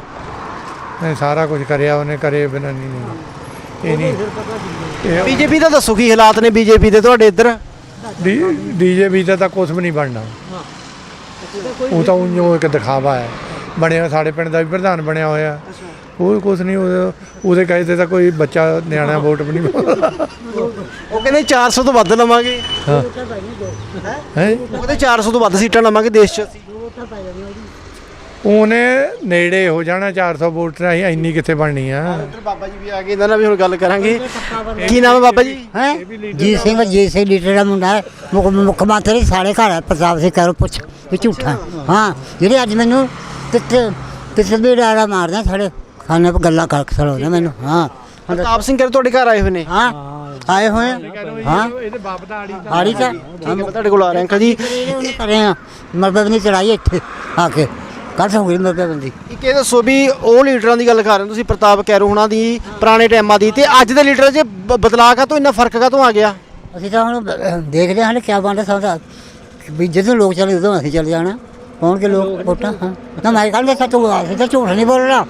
Speaker 4: ਨੇ ਸਾਰਾ ਕੁਝ ਕਰਿਆ ਉਹਨੇ ਕਰੇ ਬਿਨਾਂ ਨਹੀਂ ਨਹੀਂ। ਇਹ ਨਹੀਂ।
Speaker 3: ਬੀਜੇਪੀ ਦਾ ਦੱਸੋ ਕੀ ਹਾਲਾਤ ਨੇ ਬੀਜੇਪੀ ਦੇ ਤੁਹਾਡੇ ਇੱਧਰ?
Speaker 4: ਡੀਜੇਪੀ ਦਾ ਤਾਂ ਕੁਝ ਵੀ ਨਹੀਂ ਬਣਨਾ। ਉਹ ਤਾਂ ਉਹ ਇੱਕ ਦਿਖਾਵਾ ਹੈ। ਬਣਿਆ ਸਾਡੇ ਪਿੰਡ ਦਾ ਵੀ ਪ੍ਰਧਾਨ ਬਣਿਆ ਹੋਇਆ। ਉਹ ਕੁਝ ਨਹੀਂ ਉਹਦੇ ਉਹਦੇ ਕਹੇ ਤੇ ਤਾਂ ਕੋਈ ਬੱਚਾ ਨਿਆਣਾ ਵੋਟ ਵੀ ਨਹੀਂ
Speaker 3: ਉਹ ਕਹਿੰਦੇ 400 ਤੋਂ ਵੱਧ ਲਵਾਂਗੇ।
Speaker 4: ਹੈ।
Speaker 3: ਉਹ ਕਹਿੰਦੇ 400 ਤੋਂ ਵੱਧ ਸੀਟਾਂ ਲਵਾਂਗੇ ਦੇਸ਼ 'ਚ। ਅਸੀਂ
Speaker 4: ਉਹਨੇ ਨੇੜੇ ਹੋ ਜਾਣਾ 400 ਵੋਟ ਰਾਹੀਂ ਇੰਨੀ ਕਿੱਥੇ ਬਣਨੀ ਆ।
Speaker 3: ਡਾਕਟਰ ਬਾਬਾ ਜੀ ਵੀ ਆ ਗਏ ਇਹਨਾਂ ਨਾਲ ਵੀ ਹੁਣ ਗੱਲ ਕਰਾਂਗੇ। ਕੀ ਨਾਮ ਹੈ ਬਾਬਾ ਜੀ?
Speaker 5: ਹੈ? ਜੀ ਸਿੰਘ ਜੀ ਸਿੰਘ ਲੀਡਰ ਦਾ ਮੁੰਡਾ ਹੈ। ਮੁੱਖ ਮੁੱਖ ਮੰਤਰੀ ਸਾਰੇ ਘਰ ਪੰਜਾਬ ਦੇ ਕਰੋ ਪੁੱਛ ਵੀ ਝੂਠਾ ਹਾਂ। ਜਿਹੜੇ ਅੱਜ ਮੈਨੂੰ ਕਿੱਥੇ ਕਿਸੇ ਵੀ ਡਾਰਾ ਮਾਰਦੇ ਆ ਸਾਡੇ ਖਾਣੇ ਪਰ ਗੱਲਾਂ ਕਰ ਖਲੋਦੇ ਮੈਨੂੰ। ਹਾਂ।
Speaker 3: ਪ੍ਰਤਾਪ ਸਿੰਘ ਕਹਿੰਦੇ ਤੁਹਾਡੇ ਘਰ ਆਏ ਹੋਏ ਨੇ।
Speaker 5: ਹਾਂ ਆਏ ਹੋਏ। ਹਾਂ।
Speaker 4: ਇਹਦੇ ਬਾਪ ਦਾ ਆੜੀ
Speaker 5: ਆੜੀ
Speaker 3: ਠੀਕ ਹੈ ਮੈਂ ਤੁਹਾਡੇ ਕੋਲ ਆ ਰਿਹਾ ਅੰਕਲ ਜੀ।
Speaker 5: ਉਹਨੇ ਕਰੇ ਆ ਮਰਬੇ ਨਹੀਂ ਚੜਾਈ ਇੱਥੇ ਆ ਕੇ। ਕੱਲ ਹੋ ਗਈ ਮਰਬੇ ਬੰਦੀ
Speaker 3: ਇੱਕ ਇਹ ਦੱਸੋ ਵੀ ਉਹ ਲੀਡਰਾਂ ਦੀ ਗੱਲ ਕਰ ਰਹੇ ਹੋ ਤੁਸੀਂ ਪ੍ਰਤਾਪ ਕੈਰੋ ਹੁਣਾਂ ਦੀ ਪੁਰਾਣੇ ਟਾਈਮਾਂ ਦੀ ਤੇ ਅੱਜ ਦੇ ਲੀਡਰਾਂ 'ਚ ਬ- ਬਦਲਾਅ ਕਾ ਤੋਂ ਇੰਨਾ ਫ਼ਰਕ ਕਾ ਤੋਂ ਆ ਗਿਆ?
Speaker 5: ਅਸੀਂ ਤਾਂ ਹੁਣ ਦੇਖਦੇ ਹਾਂ ਕੀ ਬਣਦਾ ਸੌਦਾ ਵੀ ਜਦੋਂ ਲੋਕ ਚਲੇ ਉਦੋਂ ਅਸੀਂ ਚਲੇ ਜਾਣਾ। ਕੌਣ ਕੇ ਲੋਕ ਵੋਟਾਂ ਹਾਂ। ਨਾ ਮੈਂ ਕੱਲ ਦੇਖਾ ਤੂੰ ਅਸੀਂ ਤਾਂ ਝੂਠ ਨਹੀਂ ਬੋਲਣਾ।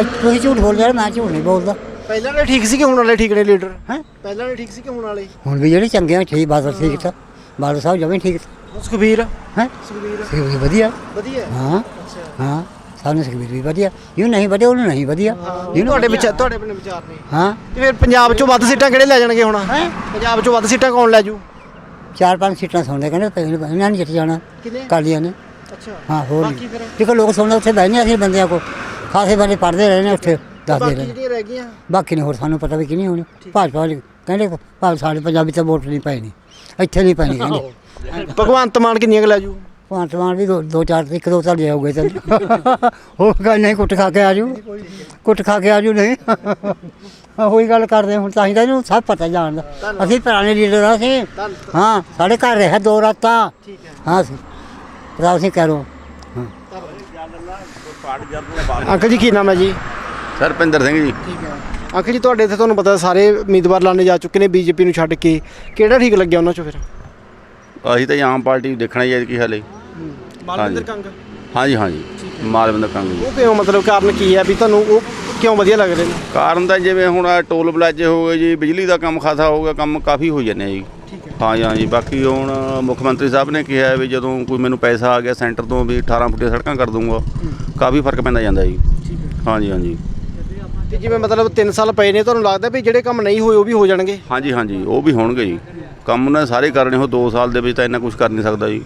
Speaker 5: ਅੱਜ ਤੁਸੀਂ ਝੂਠ ਬੋਲ ਰਹੇ ਮੈਂ ਝੂਠ ਨਹੀਂ ਬੋਲਦਾ।
Speaker 3: ਪਹਿਲਾਂ ਵਾਲੇ ਠੀਕ ਸੀ ਕਿ ਹੁਣ ਵਾਲੇ ਠੀਕ ਨੇ ਲੀਡਰ?
Speaker 5: ਹੈਂ?
Speaker 3: ਪਹਿਲਾਂ ਵਾਲੇ ਠੀਕ ਸੀ ਕਿ ਹੁਣ ਵਾਲੇ?
Speaker 5: ਹੁਣ ਵੀ ਜਿਹੜੇ ਚੰਗੇ ਆ ਠੀਕ ਬਾਦਲ ਠੀਕ ਤਾਂ। ਬਾਦਲ ਸਾਹਿਬ ਜਮੇ ਠੀਕ
Speaker 3: ਸੁਖਬੀਰ?
Speaker 5: ਹੈ?
Speaker 3: ਸੁਖਬੀਰ।
Speaker 5: ਵਧੀਆ।
Speaker 3: ਵਧੀਆ?
Speaker 5: ਹਾਂ। ਹਾਂ। ਸਾਨੂੰ ਸੁਖਬੀਰ ਵੀ ਵਧੀਆ। ਜਿਹਨੂੰ ਨਹੀਂ ਵਧੀਆ ਉਹਨੂੰ ਨਹੀਂ ਵਧੀਆ। ਜਿਹਨੂੰ
Speaker 3: ਤੁਹਾਡੇ ਵਿਚਾਰ ਤੁਹਾਡੇ ਆਪਣੇ ਵਿਚਾਰ ਨੇ
Speaker 5: ਹਾਂ।
Speaker 3: ਤੇ ਫਿਰ ਪੰਜਾਬ ਚੋਂ ਵੱਧ ਸੀਟਾਂ ਕਿਹੜੇ ਲੈ ਜਾਣਗੇ ਹੁਣ?
Speaker 5: ਹੈਂ?
Speaker 3: ਪੰਜਾਬ ਚੋਂ ਵੱਧ ਸੀਟਾਂ ਕੌਣ ਲੈ ਜੂ?
Speaker 5: ਚਾਰ ਪੰਜ ਸੀਟਾਂ ਸੁਣਦੇ ਕਹਿੰਦੇ ਇਹਨਾਂ ਨੇ ਜਿੱਤ ਜਾਣਾ? ਕਾਲੀਆਂ ਨੇ।
Speaker 3: ਅੱਛਾ।
Speaker 5: ਹਾਂ ਹੋਰ
Speaker 3: ਬਾਕੀ?
Speaker 5: ਦੇਖੋ ਲੋਕ ਸੁਣਦੇ ਉੱਥੇ ਬਹਿਨੇ ਅਸੀਂ ਬੰਦਿਆਂ ਕੋ ਖਾਸੇ ਬੰਦੇ ਪੜਦੇ ਰਹੇ ਨੇ ਉੱਥੇ ਦੱਸਦੇ
Speaker 3: ਬਾਕੀ
Speaker 5: ਰਹੇ
Speaker 3: ਗਈਆਂ?
Speaker 5: ਬਾਕੀ ਨੇ ਹੋਰ ਸਾਨੂੰ ਪਤਾ ਵੀ ਕਿਹਨੀ ਹੋਣੀ। ਭਾਜਪਾ ਵਾਲੇ ਕਹਿੰਦੇ ਭਾਵੇਂ ਸਾਡੇ ਪੰਜਾਬੀ ਤਾਂ ਵੋਟ ਨਹੀਂ ਪੈਣੀ ਇੱਥੇ ਨਹੀਂ ਪੈਣੀ ਕਹਿੰਦੇ।
Speaker 3: ਭਗਵੰਤ ਮਾਨ ਕਿੰਨੀਆਂ ਕੁ ਲੈ ਜੂ?
Speaker 5: ਭਾਂਤਵਾਨ ਵੀ ਦੋ ਦੋ ਚਾਰ ਇੱਕ ਦੋ ਤਾਂ ਲਿਆਉਗੇ ਤਾਂ ਉਹ ਗੱਲ ਨਹੀਂ ਕੁੱਟ ਖਾ ਕੇ ਆਜੂ ਕੁੱਟ ਖਾ ਕੇ ਆਜੂ ਨਹੀਂ। ਹੋਈ ਗੱਲ ਕਰਦੇ ਹੁਣ ਤਾਂ ਹੀ ਤਾਂ ਇਹਨੂੰ ਸਭ ਪਤਾ ਜਾਣਦਾ। ਅਸੀਂ ਪੁਰਾਣੇ ਲੀਡਰ ਆ ਸੀ ਹਾਂ ਸਾਡੇ ਘਰ ਰਿਹਾ ਦੋ ਰਾਤਾਂ। ਹਾਂ। ਸੀ ਪ੍ਰਤਾਪ ਸਿੰਘ ਕਹਿ ਰੋ
Speaker 3: ਅੰਕਲ ਜੀ ਕੀ ਨਾਮ ਹੈ ਜੀ?
Speaker 6: ਸਰਪਿੰਦਰ ਸਿੰਘ ਜੀ।
Speaker 3: ਅੰਕਲ ਜੀ ਤੁਹਾਡੇ ਇੱਥੇ ਤੁਹਾਨੂੰ ਪਤਾ ਸਾਰੇ ਉਮੀਦਵਾਰ ਲਾਣੇ ਜਾ ਚੁੱਕੇ ਨੇ ਬੀਜੇਪੀ ਨੂੰ ਛੱਡ ਕੇ। ਕਿਹੜਾ ਠੀਕ ਲੱਗਿਆ ਉਹਨਾਂ ਚੋਂ ਫਿਰ?
Speaker 6: ਅਸੀਂ ਤਾਂ ਜੀ ਆਮ ਪਾਰਟੀ ਦੇਖਣਾ ਹੀ ਹੈ ਕੀ ਹਾਲੇ।
Speaker 3: ਮਾਲਵਿੰਦਰ। ਕੰਗ?
Speaker 6: ਹਾਂਜੀ ਹਾਂਜੀ। ਮਾਲਵਿੰਦਰ ਕੰਗ ਜੀ।
Speaker 3: ਉਹ ਕਿਉਂ ਮਤਲਬ ਕਾਰਨ ਕੀ ਹੈ ਵੀ ਤੁਹਾਨੂੰ ਉਹ ਕਿਉਂ ਵਧੀਆ ਲੱਗ ਰਹੇ ਨੇ?
Speaker 6: ਕਾਰਨ ਤਾਂ ਜਿਵੇਂ ਹੁਣ ਆਹ ਟੋਲ ਪਲਾਜ਼ੇ ਹੋ ਗਏ ਜੀ ਬਿਜਲੀ ਦਾ ਕੰਮ ਖਾਸਾ ਹੋ ਗਿਆ ਕੰਮ ਕਾਫੀ ਹੋ ਜਾਂਦੇ ਆ ਜੀ। ਹਾਂਜੀ ਹਾਂਜੀ ਬਾਕੀ ਹੁਣ ਮੁੱਖ ਮੰਤਰੀ ਸਾਹਿਬ ਨੇ ਕਿਹਾ ਹੈ ਵੀ ਜਦੋਂ ਕੋਈ ਮੈਨੂੰ ਪੈਸਾ ਆ ਗਿਆ ਸੈਂਟਰ ਤੋਂ ਵੀ 18 ਫੁੱਟੀਆਂ ਸੜਕਾਂ ਕਰ ਦੂੰਗਾ ਕਾਫੀ ਫ਼ਰਕ ਪੈਂਦਾ ਜਾਂਦਾ ਜੀ। ਹਾਂਜੀ ਹਾਂਜੀ
Speaker 3: ਤੇ ਜਿਵੇਂ ਮਤਲਬ 3 ਸਾਲ ਪਏ ਨੇ ਤੁਹਾਨੂੰ ਲੱਗਦਾ ਵੀ ਜਿਹੜੇ ਕੰਮ ਨਹੀਂ ਹੋਏ ਉਹ ਵੀ ਹੋ ਜਾਣਗੇ?
Speaker 6: ਹਾਂਜੀ ਹਾਂਜੀ ਉਹ ਵੀ ਹੋਣਗੇ ਜੀ। ਕੰਮ ਉਹਨਾਂ ਨੇ ਸਾਰੇ ਕਰਨੇ ਉਹ 2 ਸਾਲ ਦੇ ਵਿੱਚ ਤਾਂ ਇੰਨਾ ਕੁਝ ਕਰ ਨਹੀਂ ਸਕਦਾ ਜੀ।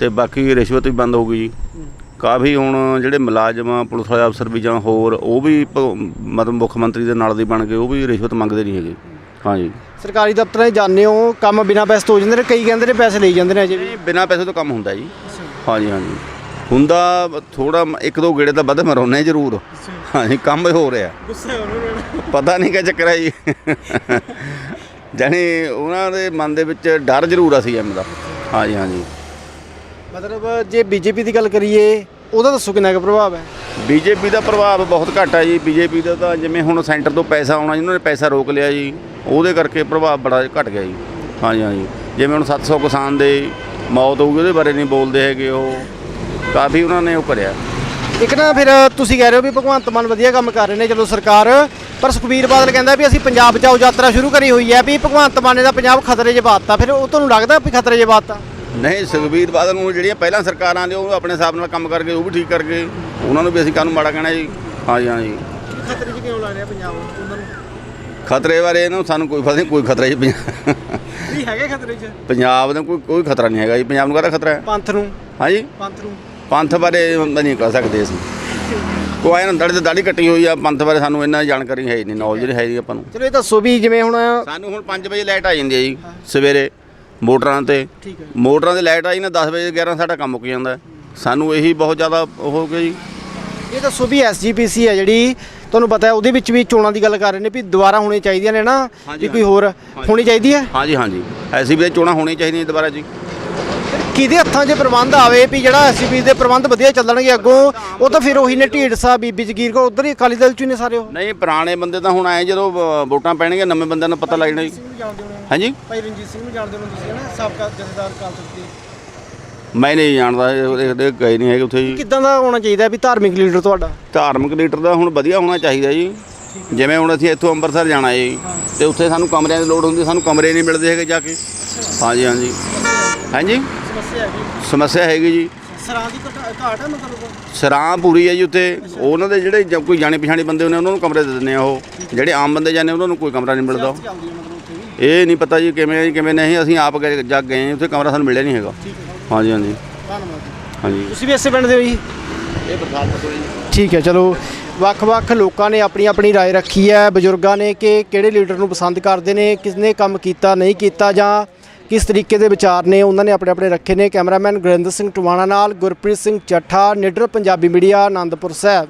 Speaker 6: ਤੇ ਬਾਕੀ ਰਿਸ਼ਵਤ ਵੀ ਬੰਦ ਹੋ ਗਈ ਜੀ। ਕਾਫੀ ਹੁਣ ਜਿਹੜੇ ਮੁਲਾਜ਼ਮ ਪੁਲਿਸ ਵਾਲੇ ਅਫਸਰ ਵੀ ਜਾਂ ਹੋਰ ਉਹ ਵੀ ਮਤਲਬ ਮੁੱਖ ਮੰਤਰੀ ਦੇ ਨਾਲ ਦੇ ਬਣ ਕੇ ਉਹ ਵੀ ਰਿਸ਼ਵਤ ਮੰਗਦੇ ਨਹੀਂ ਹੈਗੇ। ਹਾਂਜੀ
Speaker 3: ਸਰਕਾਰੀ ਦਫ਼ਤਰਾਂ 'ਚ ਜਾਂਦੇ ਹੋ ਕੰਮ ਬਿਨਾਂ ਪੈਸੇ ਤੋਂ ਹੋ ਜਾਂਦੇ ਨੇ ਕਈ ਕਹਿੰਦੇ ਨੇ ਪੈਸੇ ਲਈ ਜਾਂਦੇ ਨੇ ਅਜੇ ਵੀ?
Speaker 6: ਬਿਨਾਂ ਪੈਸੇ ਤੋਂ ਕੰਮ ਹੁੰਦਾ ਜੀ। ਹਾਂਜੀ ਹਾਂਜੀ ਹੁੰਦਾ ਥੋੜਾ ਇੱਕ ਦੋ ਗੇੜੇ ਤਾਂ ਵੱਧ ਮਰਾਉਨੇ ਜ਼ਰੂਰ। ਹਾਂਜੀ ਕੰਮ ਹੋ ਰਿਹਾ। ਪਤਾ ਨਹੀਂ ਕੀ ਚੱਕਰ ਹੈ ਜੀ। ਜਾਣੀ ਉਹਨਾਂ ਦੇ ਮਨ ਦੇ ਵਿੱਚ ਡਰ ਜ਼ਰੂਰ ਆ ਸੀ ਐਮ ਦਾ। ਹਾਂਜੀ ਹਾਂਜੀ।
Speaker 3: ਮਤਲਬ ਜੇ ਬੀਜੇਪੀ ਦੀ ਗੱਲ ਕਰੀਏ ਉਹਦਾ ਦੱਸੋ ਕਿੰਨਾ ਕੁ ਪ੍ਰਭਾਵ ਹੈ?
Speaker 6: ਬੀਜੇਪੀ ਦਾ ਪ੍ਰਭਾਵ ਬਹੁਤ ਘੱਟ ਹੈ ਜੀ। ਬੀਜੇਪੀ ਦਾ ਤਾਂ ਜਿਵੇਂ ਹੁਣ ਸੈਂਟਰ ਤੋਂ ਪੈਸਾ ਆਉਣਾ ਜਿਹਨਾਂ ਨੇ ਪੈਸਾ ਰੋਕ ਲਿਆ ਜੀ। ਉਹਦੇ ਕਰਕੇ ਪ੍ਰਭਾਵ ਬੜਾ ਘਟ ਗਿਆ ਜੀ। ਹਾਂਜੀ ਹਾਂਜੀ। ਜਿਵੇਂ ਹੁਣ 700 ਕਿਸਾਨ ਦੇ ਮੌਤ ਹੋ ਗਈ ਉਹਦੇ ਬਾਰੇ ਨਹੀਂ ਬੋਲਦੇ ਹੈਗੇ ਉਹ। ਕਾਫੀ ਉਹਨਾਂ ਨੇ ਉਹ ਕਰਿਆ।
Speaker 3: ਇੱਕ ਨਾ ਫਿਰ ਤੁਸੀਂ ਕਹਿ ਰਹੇ ਹੋ ਵੀ ਭਗਵੰਤ ਮਾਨ ਵਧੀਆ ਕੰਮ ਕਰ ਰਹੇ ਨੇ ਚਲੋ ਸਰਕਾਰ ਪਰ ਸੁਖਬੀਰ ਬਾਦਲ ਕਹਿੰਦਾ ਵੀ ਅਸੀਂ ਪੰਜਾਬ ਜਾਓ ਯਾਤਰਾ ਸ਼ੁਰੂ ਕਰੀ ਹੋਈ ਹੈ ਵੀ ਭਗਵੰਤ ਮਾਨ ਨੇ ਦਾ ਪੰਜਾਬ ਖਤਰੇ 'ਚ ਪਾਤਾ। ਫਿਰ ਉਹ ਤੁਹਾਨੂੰ ਲੱਗਦਾ ਵੀ ਖਤਰੇ 'ਚ ਪਾਤਾ?
Speaker 6: ਨਹੀਂ ਸੁਖਬੀਰ ਬਾਦਲ ਨੂੰ ਜਿਹੜੀਆਂ ਪਹਿਲਾਂ ਸਰਕਾਰਾਂ ਦੇ ਉਹ ਆਪਣੇ ਹਿਸਾਬ ਨਾਲ ਕੰਮ ਕਰਕੇ ਉਹ ਵੀ ਠੀਕ ਕਰ ਗਏ। ਉਹਨਾਂ ਨੂੰ ਵੀ ਅਸੀਂ ਕਾਹਨੂੰ ਮਾੜਾ ਕਹਿਣਾ ਜੀ। ਹਾਂਜੀ ਹਾਂਜੀ
Speaker 3: ਖਤਰੇ 'ਚ ਕਿਉਂ ਰਿਹਾ ਪੰਜਾਬ ਉਹਨਾਂ ਨੂੰ?
Speaker 6: ਖਤਰੇ ਬਾਰੇ ਇਹਨਾਂ ਨੂੰ ਸਾਨੂੰ ਕੋਈ ਨਹੀਂ ਕੋਈ ਖਤਰਾ ਪੰਜਾਬ।
Speaker 3: ਵੀ ਹੈਗੇ ਖਤਰੇ 'ਚ?
Speaker 6: ਪੰਜਾਬ ਦਾ ਕੋਈ ਕੋਈ ਖਤਰਾ ਨਹੀਂ ਹੈਗਾ ਜੀ। ਪੰਜਾਬ ਨੂੰ ਕਾਹਦਾ ਖਤਰਾ ਹੈ?
Speaker 3: ਪੰਥ ਨੂੰ?
Speaker 6: ਹਾਂਜੀ
Speaker 3: ਪੰਥ ਨੂੰ?
Speaker 6: ਪੰਥ ਬਾਰੇ ਨਹੀਂ ਕਹਿ ਸਕਦੇ ਅਸੀਂ। ਕੋਈ ਇਹਨਾਂ ਦੜ ਤੇ ਦਾੜੀ ਕੱਟੀ ਹੋਈ ਆ ਪੰਥ ਬਾਰੇ ਸਾਨੂੰ ਇੰਨਾ ਜਾਣਕਾਰੀ ਹੈ ਹੀ ਨਹੀਂ ਨੌਲੇਜ ਹੈ ਨਹੀਂ ਆਪਾਂ ਨੂੰ।
Speaker 3: ਚਲੋ ਇਹ ਦੱਸੋ ਵੀ ਜਿਵੇਂ ਹੁਣ
Speaker 6: ਸਾਨੂੰ ਹੁਣ 5 ਵਜੇ ਲਾਈਟ ਆ ਜਾਂਦੀ ਹੈ ਜੀ ਸਵੇਰੇ ਮੋਟਰਾਂ ਤੇ।
Speaker 3: ਹੈ
Speaker 6: ਮੋਟਰਾਂ ਤੇ ਲਾਈਟ ਆਈ ਨਾ 10 ਵਜੇ 11 ਸਾਡਾ ਕੰਮ ਮੁੱਕ ਜਾਂਦਾ। ਹੈ। ਸਾਨੂੰ ਇਹੀ ਬਹੁਤ ਜ਼ਿਆਦਾ ਉਹ ਹੋ ਗਿਆ ਜੀ।
Speaker 3: ਇਹ ਦੱਸੋ ਵੀ ਐਸਜੀਪੀਸੀ ਹੈ ਜਿਹੜੀ ਤੁਹਾਨੂੰ ਪਤਾ ਹੈ ਉਹਦੇ ਵਿੱਚ ਵੀ ਚੋਣਾਂ ਦੀ ਗੱਲ ਕਰ ਰਹੇ ਨੇ ਵੀ ਦੁਬਾਰਾ ਹੋਣੀ ਚਾਹੀਦੀਆਂ ਨੇ ਨਾ ਵੀ ਕੋਈ ਹੋਰ ਹੋਣੀ ਚਾਹੀਦੀ ਹੈ?
Speaker 6: ਹਾਂਜੀ ਹਾਂਜੀ। ਐਸੀ ਵੀ ਚੋਣਾਂ ਹੋਣੀਆਂ ਚਾਹੀਦੀਆਂ ਦੁਬਾਰਾ ਜੀ।
Speaker 3: ਕਿਹਦੇ ਹੱਥਾਂ 'ਚ ਪ੍ਰਬੰਧ ਆਵੇ ਵੀ ਜਿਹੜਾ ਐਸਜੀਪੀ ਦੇ ਪ੍ਰਬੰਧ ਵਧੀਆ ਚੱਲਣਗੇ ਅੱਗੋਂ ਉਹ ਤਾਂ ਫਿਰ ਉਹੀ ਨੇ ਢੀਡਸਾ ਬੀਬੀ ਜਗੀਰ ਕੋ ਉਧਰ ਹੀ ਅਕਾਲੀ ਦਲ 'ਚ ਹੀ ਨੇ ਸਾਰੇ ਉਹ।
Speaker 6: ਨਹੀਂ ਪੁਰਾਣੇ ਬੰਦੇ ਤਾਂ ਹੁਣ ਆਏ ਜਦੋਂ ਵੋਟਾਂ ਪੈਣਗੀਆਂ ਨਵੇਂ ਬੰਦਿਆਂ ਨੂੰ ਪਤਾ ਲੱਗ ਜਾਣਾ ਜੀ। ਹਾਂਜੀ?
Speaker 3: ਭਾਈ ਰਣਜੀਤ ਸਿੰਘ ਨੂੰ ਜਾਣਦੇ ਹੋ ਤੁਸੀਂ ਹੈ ਨਾ? ਸਾਬਕਾ ਜਥੇਦਾਰ ਅਕਾਲ ਤਖਤ ਦੇ।
Speaker 6: ਮੈਂ ਨਹੀਂ ਜਾਣਦਾ ਇਹ- ਗਏ ਨਹੀਂ ਹੈਗੇ ਉੱਥੇ ਜੀ।
Speaker 3: ਕਿੱਦਾਂ ਦਾ ਹੋਣਾ ਚਾਹੀਦਾ ਵੀ ਧਾਰਮਿਕ ਲੀਡਰ ਤੁਹਾਡਾ?
Speaker 6: ਧਾਰਮਿਕ ਲੀਡਰ ਦਾ ਹੁਣ ਵਧੀਆ ਹੋਣਾ ਚਾਹੀਦਾ ਜੀ। ਜਿਵੇਂ ਹੁਣ ਅਸੀਂ ਇੱਥੋਂ ਅੰਮ੍ਰਿਤਸਰ ਜਾਣਾ ਹੈ। ਜੀ ਤੇ ਉੱਥੇ ਸਾਨੂੰ ਕਮਰਿਆਂ ਦੀ ਲੋੜ ਹੁੰਦੀ ਸਾਨੂੰ ਕਮਰੇ ਨਹੀਂ ਮਿਲਦੇ ਹੈਗੇ ਜਾ ਕੇ। ਹਾਂਜੀ ਹਾਂਜੀ। ਹਾਂਜੀ?
Speaker 3: ਸਮੱਸਿਆ ਹੈਗੀ
Speaker 6: ਸਮੱਸਿਆ ਹੈਗੀ ਜੀ
Speaker 3: ਸਰਾਂ ਦੀ ਘਾਟ ਹੈ ਮਤਲਬ
Speaker 6: ਸਰਾਂ ਪੂਰੀ ਹੈ ਜੀ ਉੱਥੇ ਉਹਨਾਂ ਦੇ ਜਿਹੜੇ ਜ- ਕੋਈ ਜਾਣੇ ਪਛਾਣੇ ਬੰਦੇ ਹੁੰਦੇ ਉਹਨਾਂ ਨੂੰ ਕਮਰੇ ਦੇ ਦਿੰਦੇ ਆ ਉਹ ਜਿਹੜੇ ਆਮ ਬੰਦੇ ਜਾਂਦੇ ਉਹਨਾਂ ਨੂੰ ਕੋਈ ਕਮਰਾ ਨਹੀਂ ਮਿਲਦਾ
Speaker 3: ਚੱਲਦੀ ਹੈ ਮਤਲਬ ਉੱਥੇ ਵੀ
Speaker 6: ਇਹ ਨਹੀਂ ਪਤਾ ਜੀ ਕਿਵੇਂ ਹੈ ਜੀ, ਕਿਵੇਂ ਨਹੀਂ ਅਸੀਂ ਆਪ ਗਏ ਜਾ ਕੇ ਗਏ ਉੱਥੇ ਕਮਰਾ ਸਾਨੂੰ ਮਿਲਿਆ ਨਹੀਂ ਹੈਗਾ ਹਾਂਜੀ ਹਾਂਜੀ
Speaker 3: ਧੰਨਵਾਦ
Speaker 6: ਹਾਂਜੀ
Speaker 3: ਤੁਸੀਂ ਵੀ ਇਸੇ ਪਿੰਡ ਦੇ ਹੋ ਜੀ
Speaker 6: ਇਹ ਬਰਸਾਤ ਤੋਂ ਜੀ
Speaker 3: ਠੀਕ ਹੈ ਚਲੋ ਵੱਖ-ਵੱਖ ਲੋਕਾਂ ਨੇ ਆਪਣੀ ਆਪਣੀ رائے ਰੱਖੀ ਹੈ ਬਜ਼ੁਰਗਾਂ ਨੇ ਕਿ ਕਿਹੜੇ ਲੀਡਰ ਨੂੰ ਪਸੰਦ ਕਰਦੇ ਨੇ ਕਿਸਨੇ ਕੰਮ ਕੀਤਾ ਨਹੀਂ ਕੀਤਾ ਜਾਂ ਕਿਸ ਤਰੀਕੇ ਦੇ ਵਿਚਾਰ ਨੇ, ਉਹਨਾਂ ਨੇ ਆਪਣੇ ਆਪਣੇ ਰੱਖੇ ਨੇ। ਕੈਮਰਾਮੈਨ ਗੁਰਿੰਦਰ ਸਿੰਘ ਟਵਾਣਾ ਨਾਲ ਗੁਰਪ੍ਰੀਤ ਸਿੰਘ ਚੱਠਾ, ਨਿਡਰ ਪੰਜਾਬੀ ਮੀਡੀਆ ਆਨੰਦਪੁਰ ਸਾਹਿਬ।